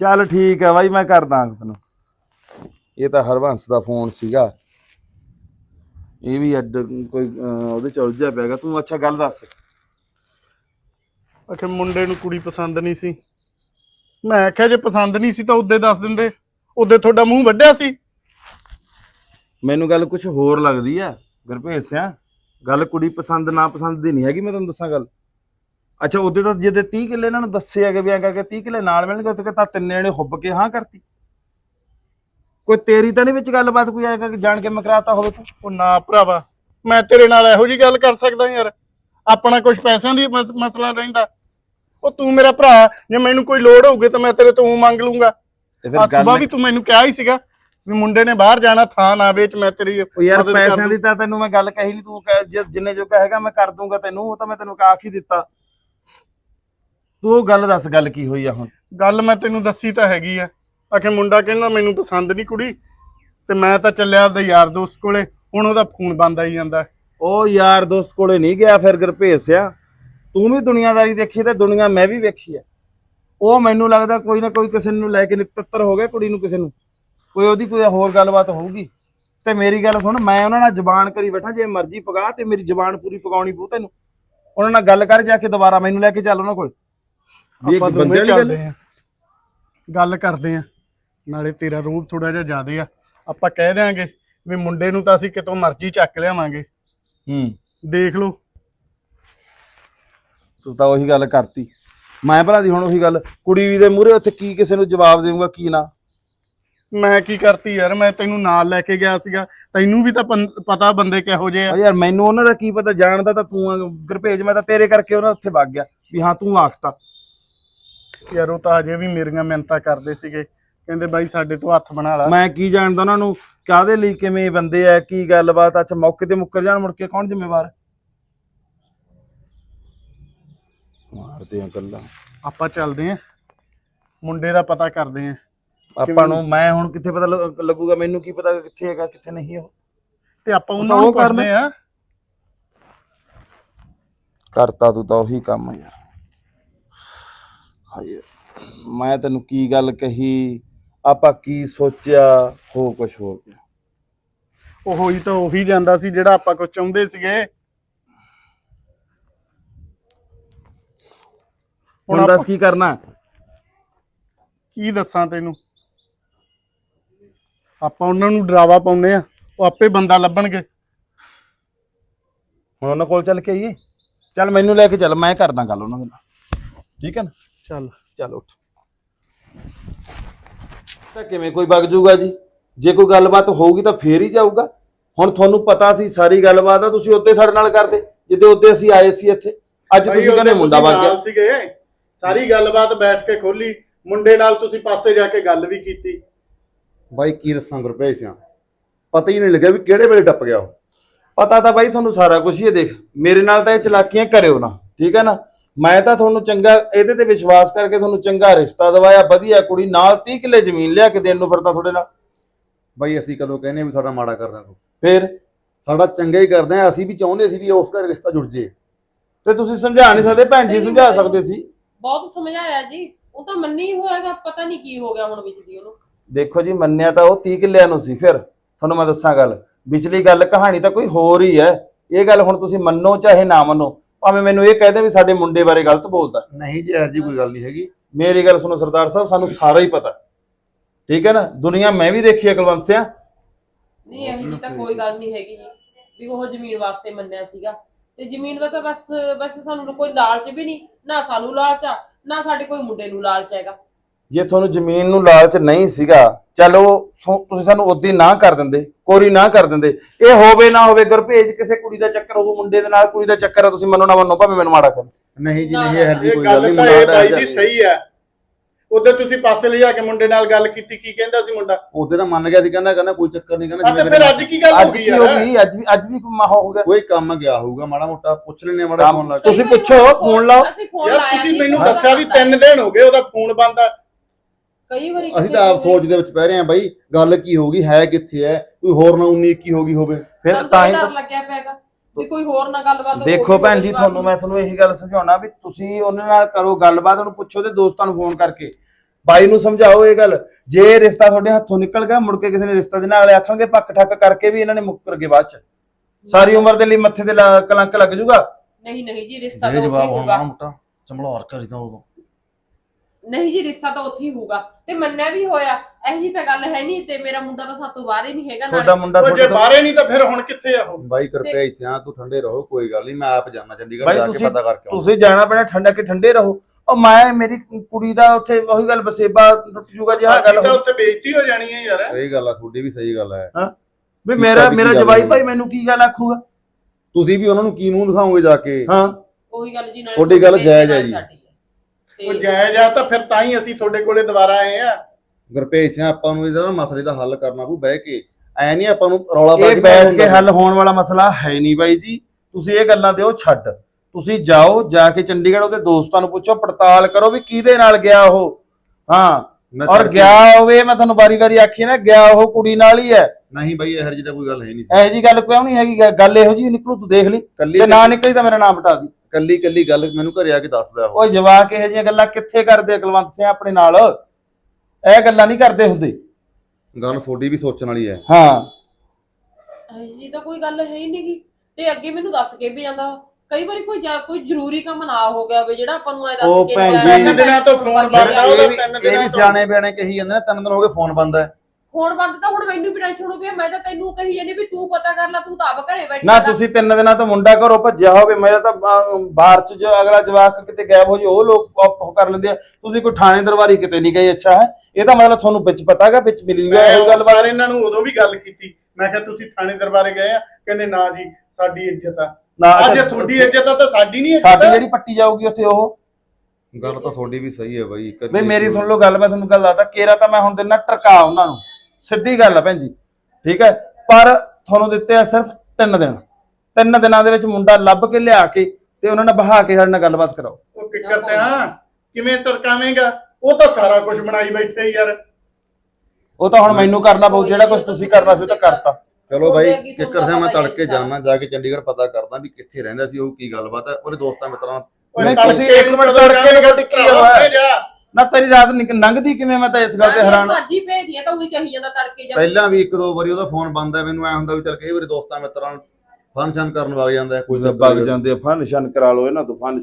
ਚੱਲ ਠੀਕ ਹੈ ਬਾਈ ਮੈਂ ਕਰਦਾ ਤੈਨੂੰ। ਇਹ ਤਾਂ ਹਰਵੰਸ ਦਾ ਫੋਨ ਸੀਗਾ। ਇਹ ਵੀ ਅੱਡ ਕੋਈ ਉਹਦੇ ਚ ਉਲਝਿਆ ਪਿਆਗਾ ਤੂੰ ਅੱਛਾ ਗੱਲ ਦੱਸ। ਆਖੇ ਮੁੰਡੇ ਨੂੰ ਕੁੜੀ ਪਸੰਦ ਨਹੀਂ ਸੀ। ਮੈਂ ਆਖਿਆ ਜੇ ਪਸੰਦ ਨਹੀਂ ਸੀ ਤਾਂ ਉਦੋਂ ਦੱਸ ਦਿੰਦੇ। ਉਦੋਂ ਤੁਹਾਡਾ ਮੂੰਹ ਵੱਢਿਆ ਸੀ। ਮੈਨੂੰ ਗੱਲ ਕੁਝ ਹੋਰ ਲੱਗਦੀ ਆ। ਗੁਰਭੇਜ ਸਿਆ ਗੱਲ ਕੁੜੀ ਪਸੰਦ ਨਾ ਪਸੰਦ ਦੀ ਨਹੀਂ ਹੈਗੀ ਮੈਂ ਤੁਹਾਨੂੰ ਦੱਸਾਂ ਗੱਲ। ਅੱਛਾ ਉਹਦੇ ਤਾਂ ਜਿਹਦੇ 30 ਕਿੱਲੇ ਇਹਨਾਂ ਨੂੰ ਦੱਸੇ ਹੈਗੇ ਵੀ ਐਂ ਕਰਕੇ 30 ਕਿੱਲੇ ਨਾਲ ਮਿਲਣਗੇ ਉੱਥੇ ਤਾਂ ਤਿੰਨੇ ਨੇ ਹੁੱਬ ਕੇ ਹਾਂ ਕਰਤੀ। ਕੋਈ ਤੇਰੀ ਤਾਂ ਨਹੀਂ ਵਿੱਚ ਗੱਲਬਾਤ ਕੋਈ ਐਂ ਕਰਕੇ ਜਾਣ ਕੇ ਮਕਰਾਤਾ ਹੋਵੇ ਤੂੰ? ਉਹ ਨਾ ਭਰਾਵਾ ਮੈਂ ਤੇਰੇ ਨਾਲ ਇਹੋ ਜੀ ਗੱਲ ਕਰ ਸਕਦਾ ਯਾਰ। ਆਪਣਾ ਕੁਝ ਪੈਸਿਆਂ ਦੀ ਮਸ- ਮਸਲਾ ਰਹਿੰਦਾ। ਉਹ ਤੂੰ ਮੇਰਾ ਭਰਾ ਜੇ ਮੈਨੂੰ ਕੋਈ ਲੋੜ ਹੋਊਗੀ ਤਾਂ ਮੈਂ ਤੇਰੇ ਤੋਂ ਊਂ ਮੰਗ ਲੂੰਗਾ। ਤੇ ਫਿਰ ਸੁਬਾਹ ਗੱਲ ਵੀ ਤੂੰ ਮੈਨੂੰ ਕਿਹਾ ਹੀ ਸੀਗਾ ਵੀ ਮੁੰਡੇ ਨੇ ਬਾਹਰ ਜਾਣਾ ਥਾਂ ਨਾ ਵੇਚ ਮੈਂ ਤੇਰੀ ਉਹ ਯਾਰ ਮਦਦ ਕਰ ਪੈਸਿਆਂ ਦੂੰ। ਤਾਂ ਤੈਨੂੰ ਮੈਂ ਗੱਲ ਕਹੀ ਨਹੀਂ ਤੂੰ ਕਹਿ- ਜਿ- ਜਿੰਨੇ ਜੋ ਕਹੇਗਾ ਮੈਂ ਕਰ ਦੂੰਗਾ ਤੈਨੂੰ ਉਹ ਤਾਂ ਮੈਂ ਤੈਨੂੰ ਆਖ ਹੀ ਦਿੱਤਾ। ਤੂੰ ਉਹ ਗੱਲ ਦੱਸ ਗੱਲ ਕੀ ਹੋਈ ਆ ਹੁਣ? ਗੱਲ ਮੈਂ ਤੈਨੂੰ ਦੱਸੀ ਤਾਂ ਹੈਗੀ ਆ। ਆਖੇ ਮੁੰਡਾ ਕਹਿੰਦਾ ਮੈਨੂੰ ਪਸੰਦ ਨਹੀਂ ਕੁੜੀ ਤੇ ਮੈਂ ਤਾਂ ਚੱਲਿਆ ਆਪਦੇ ਯਾਰ ਦੋਸਤ ਕੋਲੇ ਹੁਣ ਉਹਦਾ ਫੋਨ ਬੰਦ ਆਈ ਜਾਂਦਾ। ਉਹ ਯਾਰ ਦੋਸਤ ਕੋਲੇ ਨਹੀਂ ਗਿਆ ਫਿਰ ਗੁਰਭੇਜ ਸਿਆ। ਤੂੰ ਵੀ ਦੁਨੀਆਦਾਰੀ ਦੇਖੀ ਤੇ ਦੁਨੀਆ ਮੈਂ ਵੀ ਵੇਖੀ ਆ। ਉਹ ਮੈਨੂੰ ਲੱਗਦਾ ਕੋਈ ਨਾ ਕੋਈ ਕਿਸੇ ਨੂੰ ਲੈ ਕੇ ਨਿਤੱਤਰ ਹੋ ਗਿਆ ਕੁੜੀ ਨੂੰ ਕਿਸੇ ਨੂੰ। ਕੋਈ ਉਹਦੀ ਕੋਈ ਹੋਰ ਗੱਲਬਾਤ ਹੋਊਗੀ। ਤੇ ਮੇਰੀ ਗੱਲ ਸੁਣ ਮੈਂ ਉਹਨਾਂ ਨਾਲ ਜ਼ਬਾਨ ਕਰੀ ਬੈਠਾ ਜੇ ਮਰਜ਼ੀ ਪਗਾ ਤੇ ਮੇਰੀ ਜ਼ਬਾਨ ਪੂਰੀ ਪਗਾਉਣੀ ਪਊ ਤੈਨੂੰ। ਉਹਨਾਂ ਨਾਲ ਗੱਲ ਕਰ ਜਾ ਕੇ ਦੁਬਾਰਾ ਮੈਨੂੰ ਲੈ ਕੇ ਚੱਲ ਉਹਨਾਂ ਕੋਲ। ਵੀ ਇਹ ਆਪਾਂ ਵਾਲੀ ਗੱਲ ਚੱਲਦੇ ਆ ਗੱਲ ਕਰਦੇ ਆ ਨਾਲੇ ਤੇਰਾ ਰੂਪ ਥੋੜਾ ਜਿਹਾ ਜ਼ਿਆਦੇ ਆ। ਆਪਾਂ ਕਹਿ ਦਿਆਂਗੇ ਵੀ ਮੁੰਡੇ ਨੂੰ ਤਾਂ ਅਸੀਂ ਕਿਤੋਂ ਮਰਜ਼ੀ ਚੱਕ ਲਿਆਵਾਂਗੇ। ਹੂੰ। ਦੇਖ ਲਓ। ਤੁਸੀਂ ਤਾਂ ਉਹੀ ਗੱਲ ਕਰਤੀ। ਮੈਂ ਭਲਾ ਦੀ ਹੁਣ ਉਹੀ ਗੱਲ ਕੁੜੀ ਦੇ ਮੂਹਰੇ ਉੱਥੇ ਕੀ ਕਿਸੇ ਨੂੰ ਜਵਾਬ ਦੇਵਾਂਗਾ ਕੀ ਨਾ? ਮੈਂ ਕੀ ਕਰਤੀ ਯਾਰ ਮੈਂ ਤੈਨੂੰ ਨਾਲ ਲੈ ਕੇ ਗਿਆ ਸੀਗਾ। ਤੈਨੂੰ ਵੀ ਤਾਂ ਪੰ- ਪਤਾ ਬੰਦੇ ਕਿਹੋ ਜਿਹੇ ਆ। ਆ ਯਾਰ ਮੈਨੂੰ ਉਹਨਾਂ ਦਾ ਕੀ ਪਤਾ ਜਾਣਦਾ ਤਾਂ ਤੂੰ ਆ, ਗੁਰਭੇਜ ਮੈਂ ਤਾਂ ਤੇਰੇ ਕਰਕੇ ਉਹਨਾਂ ਉੱਥੇ ਵਗ ਗਿਆ। ਵੀ ਹਾਂ ਤੂੰ ਆਖਤਾ। ਯਾਰ ਉਹ ਤਾਂ ਅਜੇ ਵੀ ਮੇਰੀਆਂ ਮਿਹਨਤਾਂ ਕਰਦੇ ਸੀਗੇ। ਕਹਿੰਦੇ ਬਾਈ ਸਾਡੇ ਤੋਂ ਹੱਥ ਬਣਾ ਲਾ। ਮੈਂ ਕੀ ਜਾਣਦਾ ਉਹਨਾਂ ਨੂੰ ਕਾਦੇ ਲਈ ਕਿਵੇਂ ਬੰਦੇ ਆ ਕੀ ਗੱਲਬਾਤ ਅੱਛਾ ਮੌਕੇ ਤੇ ਮੁੱਕਰ ਜਾਣ ਮੁੜ ਕੇ ਕੌਣ ਜ਼ਿੰਮੇਵਾਰ? ਮਾਰਦੇ ਆ ਗੱਲਾਂ। ਆਪਾਂ ਚੱਲਦੇ ਆ। ਮੁੰਡੇ ਦਾ ਪਤਾ ਕਰਦੇ ਆ। ਆਪਾਂ ਨੂੰ ਮੈਂ ਹੁਣ ਕਿੱਥੇ ਪਤਾ ਲੱਗ- ਲੱਗੂਗਾ ਮੈਨੂੰ ਕੀ ਪਤਾ ਕਿੱਥੇ ਹੈਗਾ ਕਿੱਥੇ ਨਹੀਂ ਉਹ। ਤੇ ਆਪਾਂ ਉਹ ਉਹਨਾਂ ਨੂੰ ਕਰਨਾ। ਆ। ਕਰਤਾ ਤੂੰ ਤਾਂ ਉਹੀ ਕੰਮ ਆ ਯਾਰ। ਹਾਏ ਮੈਂ ਤੈਨੂੰ ਕੀ ਗੱਲ ਕਹੀ? ਆਪਾਂ ਕੀ ਸੋਚਿਆ? ਹੋ ਕੁਛ ਹੋ ਗਿਆ ਉਹ ਹੋਈ ਤਾਂ ਉਹੀ ਜਾਂਦਾ ਸੀ ਜਿਹੜਾ ਆਪਾਂ ਕੁਝ ਚਾਹੁੰਦੇ ਸੀਗੇ। ਹੁਣ ਦੱਸ ਕੀ ਕਰਨਾ? ਕੀ ਦੱਸਾਂ ਤੈਨੂੰ? ਆਪਾਂ ਉਹਨਾਂ ਨੂੰ ਡਰਾਵਾ ਪਾਉਨੇ ਆ ਉਹ ਆਪੇ ਬੰਦਾ ਲੱਭਣਗੇ। ਹੁਣ ਉਹਨਾਂ ਕੋਲ ਚੱਲ ਕੇ ਆਈਏ। ਚੱਲ ਮੈਨੂੰ ਲੈ ਕੇ ਚੱਲ ਮੈਂ ਕਰਦਾ ਗੱਲ ਉਹਨਾਂ ਦੇ ਨਾਲ। ਠੀਕ ਹੈ ਨਾ? ਚੱਲ ਚੱਲ ਉੱਠ। ਤਾਂ ਕਿਵੇਂ ਕੋਈ ਵਗ ਜਾਊਗਾ ਜੀ? ਜੇ ਕੋਈ ਗੱਲਬਾਤ ਹੋਊਗੀ ਤਾਂ ਫੇਰ ਹੀ ਜਾਊਗਾ। ਹੁਣ ਤੁਹਾਨੂੰ ਪਤਾ ਸੀ ਸਾਰੀ ਗੱਲਬਾਤ ਆ ਤੁਸੀਂ ਉੱਤੇ ਸਾਡੇ ਨਾਲ ਕਰਦੇ। ਜਿੱਦੇ ਉੱਤੇ ਅਸੀਂ ਆਏ ਸੀ ਇੱਥੇ। ਅੱਜ ਤੁਸੀਂ ਕਹਿੰਦੇ ਮੁੰਡਾ ਵਗ ਗਿਆ। ਸੀਗੇ। ਸਾਰੀ ਗੱਲਬਾਤ ਬੈਠ ਕੇ ਖੋਲੀ। ਮੁੰਡੇ ਨਾਲ ਤੁਸੀਂ ਪਾਸੇ ਜਾ ਕੇ ਗੱਲ ਵੀ ਕੀਤੀ। ਬਾਈ ਕੀ ਰਸਾਂ ਗੁਰਪ੍ਰੀਤ ਸਿਆ ਪਤਾ ਹੀ ਨਹੀਂ ਲੱਗਿਆ ਵੀ ਕਿਹੜੇ ਵੇਲੇ ਟੱਪ ਗਿਆ ਉਹ। ਪਤਾ ਤਾਂ ਬਾਈ ਤੁਹਾਨੂੰ ਸਾਰਾ ਕੁਝ ਹੀ ਹੈ ਦੇਖ। ਮੇਰੇ ਨਾਲ ਤਾਂ ਇਹ ਚਲਾਕੀਆਂ ਕਰਿਓ ਨਾ। ਠੀਕ ਹੈ ਨਾ? ਮੈਂ ਤਾਂ ਤੁਹਾਨੂੰ ਚੰਗਾ ਇਹਦੇ ਤੇ ਵਿਸ਼ਵਾਸ ਕਰਕੇ ਤੁਹਾਨੂੰ ਚੰਗਾ ਰਿਸ਼ਤਾ ਦਵਾਇਆ ਵਧੀਆ ਕੁੜੀ ਨਾਲ 30 ਕਿੱਲੇ ਜ਼ਮੀਨ ਲਿਆ ਕੇ ਦੇਣ ਨੂੰ ਫਿਰਦਾ ਤੁਹਾਡੇ ਨਾਲ। ਬਾਈ ਅਸੀਂ ਕਦੋਂ ਕਹਿੰਦੇ ਵੀ ਤੁਹਾਡਾ ਮਾੜਾ ਕਰਦਾ ਤੂੰ। ਫੇਰ? ਸਾਡਾ ਚੰਗਾ ਹੀ ਕਰਦੇ ਆ ਅਸੀਂ ਵੀ ਚਾਹੁੰਦੇ ਸੀ ਵੀ ਉਸ ਘਰ ਰਿਸ਼ਤਾ ਜੁੜ ਜੇ। ਤੇ ਤੁਸੀਂ ਸਮਝਾ ਨਹੀਂ ਸਕਦੇ ਭੈਣ ਜੀ ਸਮਝਾ ਸਕਦੇ ਸੀ। ਬਹੁਤ ਸਮਝਾਇਆ ਜੀ। ਉਹ ਤਾਂ ਮੰਨੀ ਹੋਏਗਾ ਪਤਾ ਨਹੀਂ ਕੀ ਹੋ ਗਿਆ ਹੁਣ ਵਿੱਚ ਦੀ ਉਹਨੂੰ। ਦੇਖੋ ਜੀ ਮੰਨਿਆ ਤਾਂ ਉਹ 30 ਕਿੱਲਿਆਂ ਨੂੰ ਸੀ ਫਿਰ। ਤੁਹਾਨੂੰ ਮੈਂ ਦੱਸਾਂ ਗੱਲ ਵਿਚਲੀ ਗੱਲ ਕਹਾਣੀ ਤਾਂ ਕੋਈ ਹੋਰ ਹੀ ਹੈ। ਇਹ ਗੱਲ ਹੁਣ ਤੁਸੀਂ ਮੰਨੋ ਚਾਹੇ ਨਾ ਮੰਨੋ। ਭਾਵੇਂ ਮੈਨੂੰ ਇਹ ਕਹਦੇ ਵੀ ਸਾਡੇ ਮੁੰਡੇ ਬਾਰੇ ਗਲਤ ਬੋਲਦਾ। ਨਹੀਂ ਜੀ ਇਹੋ ਜੀ ਕੋਈ ਗੱਲ ਨਹੀਂ ਹੈਗੀ। ਮੇਰੀ ਗੱਲ ਸੁਣੋ ਸਰਦਾਰ ਸਾਹਿਬ ਸਾਨੂੰ ਸਾਰਾ ਹੀ ਪਤਾ। ਠੀਕ ਹੈ ਨਾ? ਦੁਨੀਆ ਮੈਂ ਵੀ ਦੇਖੀ ਹੈ ਕੁਲਵੰਤ ਸਿਆ। ਨਹੀਂ ਇਹੋ ਜਿਹੀ ਤਾਂ ਕੋਈ ਗੱਲ ਨਹੀਂ ਹੈਗੀ ਜੀ। ਵੀ ਉਹ ਜ਼ਮੀਨ ਵਾਸਤੇ ਮੰਨਿਆ ਸੀਗਾ। ਤੇ ਜ਼ਮੀਨ ਦਾ ਤਾਂ ਬਸ ਬਸ ਸਾਨੂੰ ਕੋਈ ਲਾਲਚ ਵੀ ਨਹੀਂ ਨਾ ਸਾਨੂੰ ਲਾਲਚ ਆ ਨਾ ਸਾਡੇ ਕੋਈ ਮੁੰਡੇ ਨੂੰ ਲਾਲਚ ਹੈਗਾ। ਜੇ ਤੁਹਾਨੂੰ ਜ਼ਮੀਨ ਨੂੰ ਲਾਲਚ ਨਹੀਂ ਸੀਗਾ ਚਲੋ ਤੁਸੀਂ ਸਾਨੂੰ ਉਦੀ ਨਾ ਕਰ ਦਿੰਦੇ ਕੋਰੀ ਨਾ ਕਰ ਦਿੰਦੇ। ਇਹ ਹੋਵੇ ਨਾ ਹੋਵੇ ਗੁਰਭੇਜ ਕਿਸੇ ਕੁੜੀ ਦਾ ਚੱਕਰ ਉਹ ਮੁੰਡੇ ਦੇ ਨਾਲ ਕੁੜੀ ਦਾ ਚੱਕਰ ਆ ਤੁਸੀਂ ਮੰਨੋ ਨਾ ਮੰਨੋ ਭਾਵੇਂ ਮੈਨੂੰ ਮਾੜਾ ਕਰ ਨਹੀਂ ਜੀ ਨਹੀਂ ਇਹੋ ਜੀ ਕੋਈ ਗੱਲ ਨਹੀਂ ਇਹ ਬਾਈ ਜੀ ਸਹੀ ਹੈ। ਉਹਦੇ ਤੁਸੀਂ ਪਾਸੇ ਲਿਜਾ ਕੇ ਮੁੰਡੇ ਨਾਲ ਗੱਲ ਕੀਤੀ ਕੀ ਕਹਿੰਦਾ ਸੀ ਮੁੰਡਾ? ਉਹਦੇ ਨਾਲ ਮੰਨ ਗਿਆ ਸੀ ਕਹਿੰਦਾ ਕਹਿੰਦਾ ਕੋਈ ਚੱਕਰ ਨਹੀਂ ਕਹਿੰਦਾ ਜਿਵੇਂ ਫਿਰ ਅੱਜ ਕੀ ਗੱਲ ਹੋ ਅੱਜ ਗਈ ਕੀ ਹੋ ਯਾਰ ਗਈ? ਅੱਜ ਵੀ ਅੱਜ ਵੀ ਮਾਹ ਹੋ ਗਿਆ? ਕੋਈ ਕੰਮ ਗਿਆ ਹੋਊਗਾ ਮਾੜਾ ਮੋਟਾ ਪੁੱਛ ਲੈਣੇ ਮਾੜਾ ਫੋਨ ਲਾ ਤੁਸੀਂ ਕਈ ਪੁੱਛੋ, ਫੋਨ ਲਾਓ। ਅਸੀਂ ਫੋਨ ਯਾਰ ਲਾਇਆ ਤੁਸੀਂ ਮੈਨੂੰ ਦੱਸਿਆ ਵੀ। 3 ਦਿਨ ਹੋ ਗਏ ਉਹਦਾ ਫੋਨ ਬੰਦ ਆ। ਕਈ ਵਾਰੀ ਅਸੀਂ ਤਾਂ ਆਪ ਸੋਚ ਦੇ ਵਿੱਚ ਪੈ ਰਹੇ ਹਾਂ ਬਾਈ ਗੱਲ ਕੀ ਹੋਊਗੀ ਹੈ ਕਿੱਥੇ ਹੈ? ਕੋਈ ਹੋਰ ਨਾ 19 ਕੀ ਹੋ ਗਈ ਹੋਵੇ। ਫਿਰ ਤਾਂ ਤਾਂ ਹੀ ਡਰ ਲੱਗਿਆ ਪੈਗਾ ਵੀ ਕੋਈ ਹੋਰ ਨਾ ਗੱਲਬਾਤ ਦੇਖੋ ਭੈਣ ਜੀ ਜਵਾਬ ਤੁਹਾਨੂੰ ਮੈਂ ਤੁਹਾਨੂੰ ਇਹੀ ਗੱਲ ਸਮਝਾਉਣਾ ਵੀ ਤੁਸੀਂ ਉਹਨਾਂ ਨਾਲ ਕਰੋ ਗੱਲਬਾਤ ਉਹਨੂੰ ਪੁੱਛੋ ਤੇ ਦੋਸਤਾਂ ਨੂੰ ਫੋਨ ਕਰਕੇ। ਬਾਈ ਨੂੰ ਸਮਝਾਓ ਇਹ ਗੱਲ ਜੇ ਰਿਸ਼ਤਾ ਤੁਹਾਡੇ ਹੱਥੋਂ ਨਿਕਲ ਗਿਆ ਮੁੜ ਕੇ ਕਿਸੇ ਨੇ ਰਿਸ਼ਤਾ ਦੇ ਨਾਲ ਆਖਣਗੇ ਪੱਕ ਠੱਕ ਕਰਕੇ ਵੀ ਇਹਨਾਂ ਨੇ ਮੁੱਕਰ ਗਏ ਬਾਅਦ ਚ। ਸਾਰੀ ਉਮਰ ਦੇ ਲਈ ਮੱਥੇ ਤੇ ਕਲੰਕ ਲੱਗ ਜਾਊਗਾ ਨਹੀਂ ਨਹੀਂ ਜੀ ਰਿਸ਼ਤਾ ਤਾਂ ਉੱਥੇ ਜਵਾਬ ਹੋਊਗਾ। ਮੋਟਾ ਕਰੀ ਤਾਂ ਉਦੋਂ। ਨਹੀਂ ਜੀ ਰਿਸ਼ਤਾ ਤਾਂ ਉੱਥੇ ਹੀ ਹੋਊਗਾ। ਤੇ ਮੰਨਿਆ ਵੀ ਹੋਇਆ ਇਹ ਜੀ ਤਾਂ ਗੱਲ ਹੈ ਨਹੀਂ ਤੇ ਮੇਰਾ ਮੁੰਡਾ ਤਾਂ ਸਾਤੋਂ ਬਾਹਰ ਹੀ ਨਹੀਂ ਹੈਗਾ ਤੁਹਾਡਾ ਨਾਲੇ ਮੁੰਡਾ ਉਹ ਜੇ ਤੁਹਾਡੇ ਤੋਂ ਬਾਹਰੇ ਨਹੀਂ ਤਾਂ ਫਿਰ ਹੁਣ ਕਿੱਥੇ ਆ ਉਹ? ਬਾਈ ਕਿਰਪਿਆ ਸਿਆ ਤੂੰ ਠੰਡੇ ਰਹੋ ਕੋਈ ਗੱਲ ਨਹੀਂ ਮੈਂ ਆਪ ਜਾਣਾ ਚੰਡੀਗੜ੍ਹ ਬਾਈ ਜਾ ਕੇ ਤੁਸੀਂ- ਪਤਾ ਕਰਕੇ ਆਉਂਦਾ। ਤੁਸੀਂ ਜਾਣਾ ਪੈਣਾ ਠੰਡਾ ਕੇ ਠੰਡੇ ਰਹੋ। ਉਹ ਮੈਂ ਮੇਰੀ ਕੁੜੀ ਦਾ ਉੱਥੇ ਉਹੀ ਗੱਲ ਬਸੇਬਾ ਟੁੱਟ ਜੂਗਾ ਜੀ ਆਹ ਗੱਲ ਸਾਡੀ ਤਾਂ ਹੋ ਉੱਥੇ ਬੇਇੱਜ਼ਤੀ ਹੋ ਜਾਣੀ ਹੈ ਯਾਰ। ਸਹੀ ਗੱਲ ਆ ਤੁਹਾਡੀ ਵੀ ਸਹੀ ਗੱਲ ਹੈ। ਵੀ ਮੇਰਾ ਮੇਰਾ ਗੱਲ ਜਵਾਈ ਹੋਈ? ਭਾਈ ਮੈਨੂੰ ਕੀ ਗੱਲ ਆਖੂਗਾ? ਤੁਸੀਂ ਵੀ ਉਹਨਾਂ ਨੂੰ ਕੀ ਮੂੰਹ ਦਿਖਾਓਗੇ ਜਾ ਕੇ? ਹਾਂ। ਉਹੀ ਗੱਲ ਜੀ ਨਾਲੇ ਤੁਹਾਡੀ ਗੱਲ ਜਾਇਜ਼ ਹੈ ਜੀ। ਸਾਡੀ। ਉਹ ਜਾਇਜ਼ ਆ ਤਾਂ ਫਿਰ ਤਾਂ ਹੀ ਅਸੀਂ ਤੁਹਾਡੇ ਕੋਲੇ ਦੁਬਾਰਾ ਆਏ ਆ। ਗੁਰਪ੍ਰੀਤ ਸਿੰਘ ਆਪਾਂ ਨੂੰ ਇਹਦਾ ਨਾ ਮਸਲੇ ਦਾ ਹੱਲ ਕਰਨਾ ਪਊ ਬਹਿ ਕੇ। ਐ ਨਹੀਂ ਆਪਾਂ ਨੂੰ ਰੌਲਾ ਪਾ ਇਹ ਕੇ ਬੈਠ ਕੇ ਹੱਲ ਹੋਣ ਵਾਲਾ ਮਸਲਾ ਹੈ ਨਹੀਂ ਬਾਈ ਜੀ। ਤੁਸੀਂ ਇਹ ਗੱਲਾਂ ਦਿਓ ਛੱਡ। ਤੁਸੀਂ ਜਾਓ ਜਾ ਕੇ ਚੰਡੀਗੜ੍ਹ ਉਹਦੇ ਦੋਸਤਾਂ ਨੂੰ ਪੁੱਛੋ ਪੜਤਾਲ ਕਰੋ ਵੀ ਕਿਹਦੇ ਨਾਲ ਗਿਆ ਉਹ। ਹਾਂ ਔਰ ਗਿਆ ਹੋਵੇ ਮੈਂ ਤੁਹਾਨੂੰ ਬਾਰੀ-ਬਾਰੀ ਆਖੀ ਨਾ ਗਿਆ ਉਹ ਕੁੜੀ ਨਾਲ ਹੀ ਹੈ। ਨਹੀਂ ਬਾਈ ਇਹੋ ਜਿਹੀ ਤਾਂ ਕੋਈ ਗੱਲ ਹੈ ਨਹੀਂ ਇਹੋ ਜੀ ਗੱਲ ਕਿਉਂ ਨਹੀਂ ਹੈਗੀ? ਗੱਲ ਇਹੋ ਜੀ ਨਿਕਲੂ ਤੂੰ ਦੇਖ ਲਈ। ਕੱਲੀ ਤੇ ਨਾ ਨਿਕਲੀ ਤਾਂ ਮੇਰਾ ਨਾਮ ਹਟਾ ਦੀ। ਕੱਲੀ ਕੱਲੀ ਗੱਲ ਮੈਨੂੰ ਘਰੇ ਆ ਕੇ ਦੱਸਦਾ ਉਹ। ਓਏ ਜਵਾਕ ਇਹੋ ਜਿਹੀਆਂ ਗੱਲਾਂ ਕਿੱਥੇ ਕਰਦੇ ਆ ਕੁਲਵੰਤ ਸਿੰਘ ਆਪਣੇ ਨਾਲ? ਇਹ ਗੱਲਾਂ ਨਹੀਂ ਕਰਦੇ ਹੁੰਦੇ। ਗੱਲ ਤੁਹਾਡੀ ਵੀ ਸੋਚਣ ਵਾਲੀ ਹੈ। ਹਾਂ। ਜੀ ਤਾਂ ਕੋਈ ਗੱਲ ਹੈ ਹੀ ਨਹੀਂਗੀ ਤੇ ਅੱਗੇ ਮੈਨੂੰ ਦੱਸ ਕੇ ਵੀ ਜਾਂਦਾ। ਕਈ ਵਾਰੀ ਕੋਈ ਜਾ ਕੋਈ ਜ਼ਰੂਰੀ ਕੰਮ ਨਾ ਹੋ ਗਿਆ ਹੋਵੇ ਜਿਹੜਾ ਆਪਾਂ ਨੂੰ ਐ ਉਹ ਦੱਸ ਕੇ ਭੈਣ ਜੀ, ਤਿੰਨ ਦਿਨਾਂ ਤੋਂ ਫੋਨ ਬੰਦ ਆ ਉਹਦਾ ਇਹ ਵੀ ਤਿੰਨ ਇਹ ਦਿਨਾਂ ਵੀ ਤੋਂ ਸਿਆਣੇ ਬਿਆਣੇ ਕਹੀ ਜਾਂਦੇ ਨੇ ਤਿੰਨ ਦਿਨ ਹੋ ਗਏ ਫੋਨ ਬੰਦ ਹੈ। ਫੋਨ ਬੰਦ ਤਾਂ ਹੁਣ ਮੈਨੂੰ ਵੀ ਟੈਨਸ਼ਨ ਹੋ ਪਿਆ ਮੈਂ ਤਾਂ ਤੈਨੂੰ ਕਹੀ ਜਾਂਦੀ ਵੀ ਤੂੰ ਪਤਾ ਕਰ ਲੈ ਤੂੰ ਤਾਂ ਆਪ ਘਰੇ ਬੈਠਾ ਨਾ। ਤੁਸੀਂ ਤਿੰਨ ਦਿਨਾਂ ਤੋਂ ਮੁੰਡਾ ਘਰੋਂ ਭੱਜਿਆ ਹੋਵੇ ਮੇਰਾ ਤਾਂ ਬਾਹਰ ਚ ਜੋ ਅਗਲਾ ਜਵਾਕ ਕਿਤੇ ਗਾਇਬ ਹੋ ਜੇ ਉਹ ਲੋਕ ਉਹ ਉਹ ਕਰ ਲੈਂਦੇ ਆ। ਤੁਸੀਂ ਕੋਈ ਥਾਣੇ ਦਰਬਾਰੀ ਕਿਤੇ ਨਹੀਂ ਗਏ ਅੱਛਾ ਹੈ? ਇਹ ਤਾਂ ਮਤਲਬ ਤੁਹਾਨੂੰ ਵਿੱਚ ਪਤਾਗਾ ਵਿੱਚ ਮਿਲੀ ਹੋਇਆ ਇਹ ਗੱਲ ਸਾਰੇ ਇਹਨਾਂ ਨੂੰ ਉਦੋਂ ਵੀ ਗੱਲ ਕੀਤੀ। ਮੈਂ ਕਿਹਾ ਤੁਸੀਂ ਥਾਣੇ ਦਰਬਾਰੇ ਗਏ ਆ? ਕਹਿੰਦੇ ਨਾ ਜੀ ਸਾਡੀ ਇੱਜ਼ਤ ਆ। ਨਾ ਅੱਜ ਤੁਹਾਡੀ ਇੱਜ਼ਤ ਆ ਤਾਂ ਸਾਡੀ ਨਹੀਂ ਸਾਡੀ ਇੱਜ਼ਤ ਜਿਹੜੀ ਪੱਟੀ ਜਾਊਗੀ ਉੱਥੇ ਉਹ? ਗੱਲ ਤਾਂ ਤੁਹਾਡੀ ਵੀ ਸਹੀ ਹੈ ਬਾਈ ਵੀ ਮੇਰੀ ਸੁਣ ਲਓ ਗੱਲ ਮੈਂ ਤੁਹਾਨੂੰ ਗੱਲ ਦੱਸਦਾ ਕੇਰਾ ਤਾਂ ਮੈਂ ਹੁਣ ਦਿਨਾ ਟਰਕਾ ਉਹਨਾਂ ਨੂੰ। ਸਿੱਧੀ ਗੱਲ ਆ ਭੈਣ ਜੀ। ਠੀਕ ਹੈ? ਪਰ ਤੁਹਾਨੂੰ ਦਿੱਤੇ ਆ ਸਿਰਫ 3 ਦਿਨ। ਤਿੰਨ ਦਿਨਾਂ ਦੇ ਵਿੱਚ ਮੁੰਡਾ ਲੱਭ ਕੇ ਲਿਆ ਕੇ ਤੇ ਉਹਨਾਂ ਨੇ ਬਹਾ ਕੇ ਸਾਡੇ ਨਾਲ ਗੱਲਬਾਤ ਕਰਾਓ। ਉਹ ਕਿੱਕਰ ਸਿਆ ਕਿਵੇਂ ਟਰਕਾਵੇਂਗਾ ਉਹ ਤਾਂ ਸਾਰਾ ਕੁਝ ਬਣਾਈ ਬੈਠੇ ਯਾਰ। ਉਹ ਤਾਂ ਹੁਣ ਮੈਨੂੰ ਕਰਨਾ ਪਊ ਜਿਹੜਾ ਕੁਝ ਤੁਸੀਂ ਕਰਨਾ ਸੀ ਉਹ ਤਾਂ ਕਰਤਾ। ਚਲੋ ਅੱਗੇ ਕਿੱਕਰ ਸਿਆ ਮੈਂ ਤੜਕੇ ਜਾਣਾ ਜਾ ਕੇ ਚੰਡੀਗੜ੍ਹ ਪਤਾ ਕਰਦਾ ਵੀ ਕਿੱਥੇ ਰਹਿੰਦਾ ਸੀ ਉਹ ਕੀ ਗੱਲਬਾਤ ਹੈ ਉਹਦੇ ਦੋਸਤਾਂ ਮਿੱਤਰਾਂ ਨਾਲ ਨਹੀਂ, ਤੁਸੀਂ ਇੱਕ ਮਿੰਟ ਤੜਕੇ ਨੂੰ ਕੀ ਹੋਇਆ? ਨਾ ਤੇਰੀ ਰਾਤ ਨਿਕ- ਲੰਘਦੀ ਕਿਵੇਂ ਮੈਂ ਤਾਂ ਇਸ ਗੱਲ ਤੇ ਹੈਰਾਨ ਭਾਜੀ ਭੇਜਦੀ ਆ ਤਾਂ ਉਹੀ ਕਹੀ ਜਾਂਦਾ ਤੜਕੇ ਜਾ ਪਹਿਲਾਂ ਵੀ ਇੱਕ ਦੋ ਵਾਰੀ ਉਹਦਾ ਫੋਨ ਬੰਦ ਹੈ ਮੈਨੂੰ ਐ ਹੁੰਦਾ ਵੀ ਚੱਲ ਕਈ ਵਾਰੀ ਦੋਸਤਾਂ ਮਿੱਤਰਾਂ ਨਾਲ ਫੰਕਸ਼ਨ ਕਰਨ ਵਗ ਜਾਂਦਾ ਹੈ, ਕੋਈ ਨਹੀਂ। ਜਾਂਦੇ ਆ ਫਨ ਕਰਾ ਲਓ ਇਹਨਾਂ ਤੋਂ ਫਨ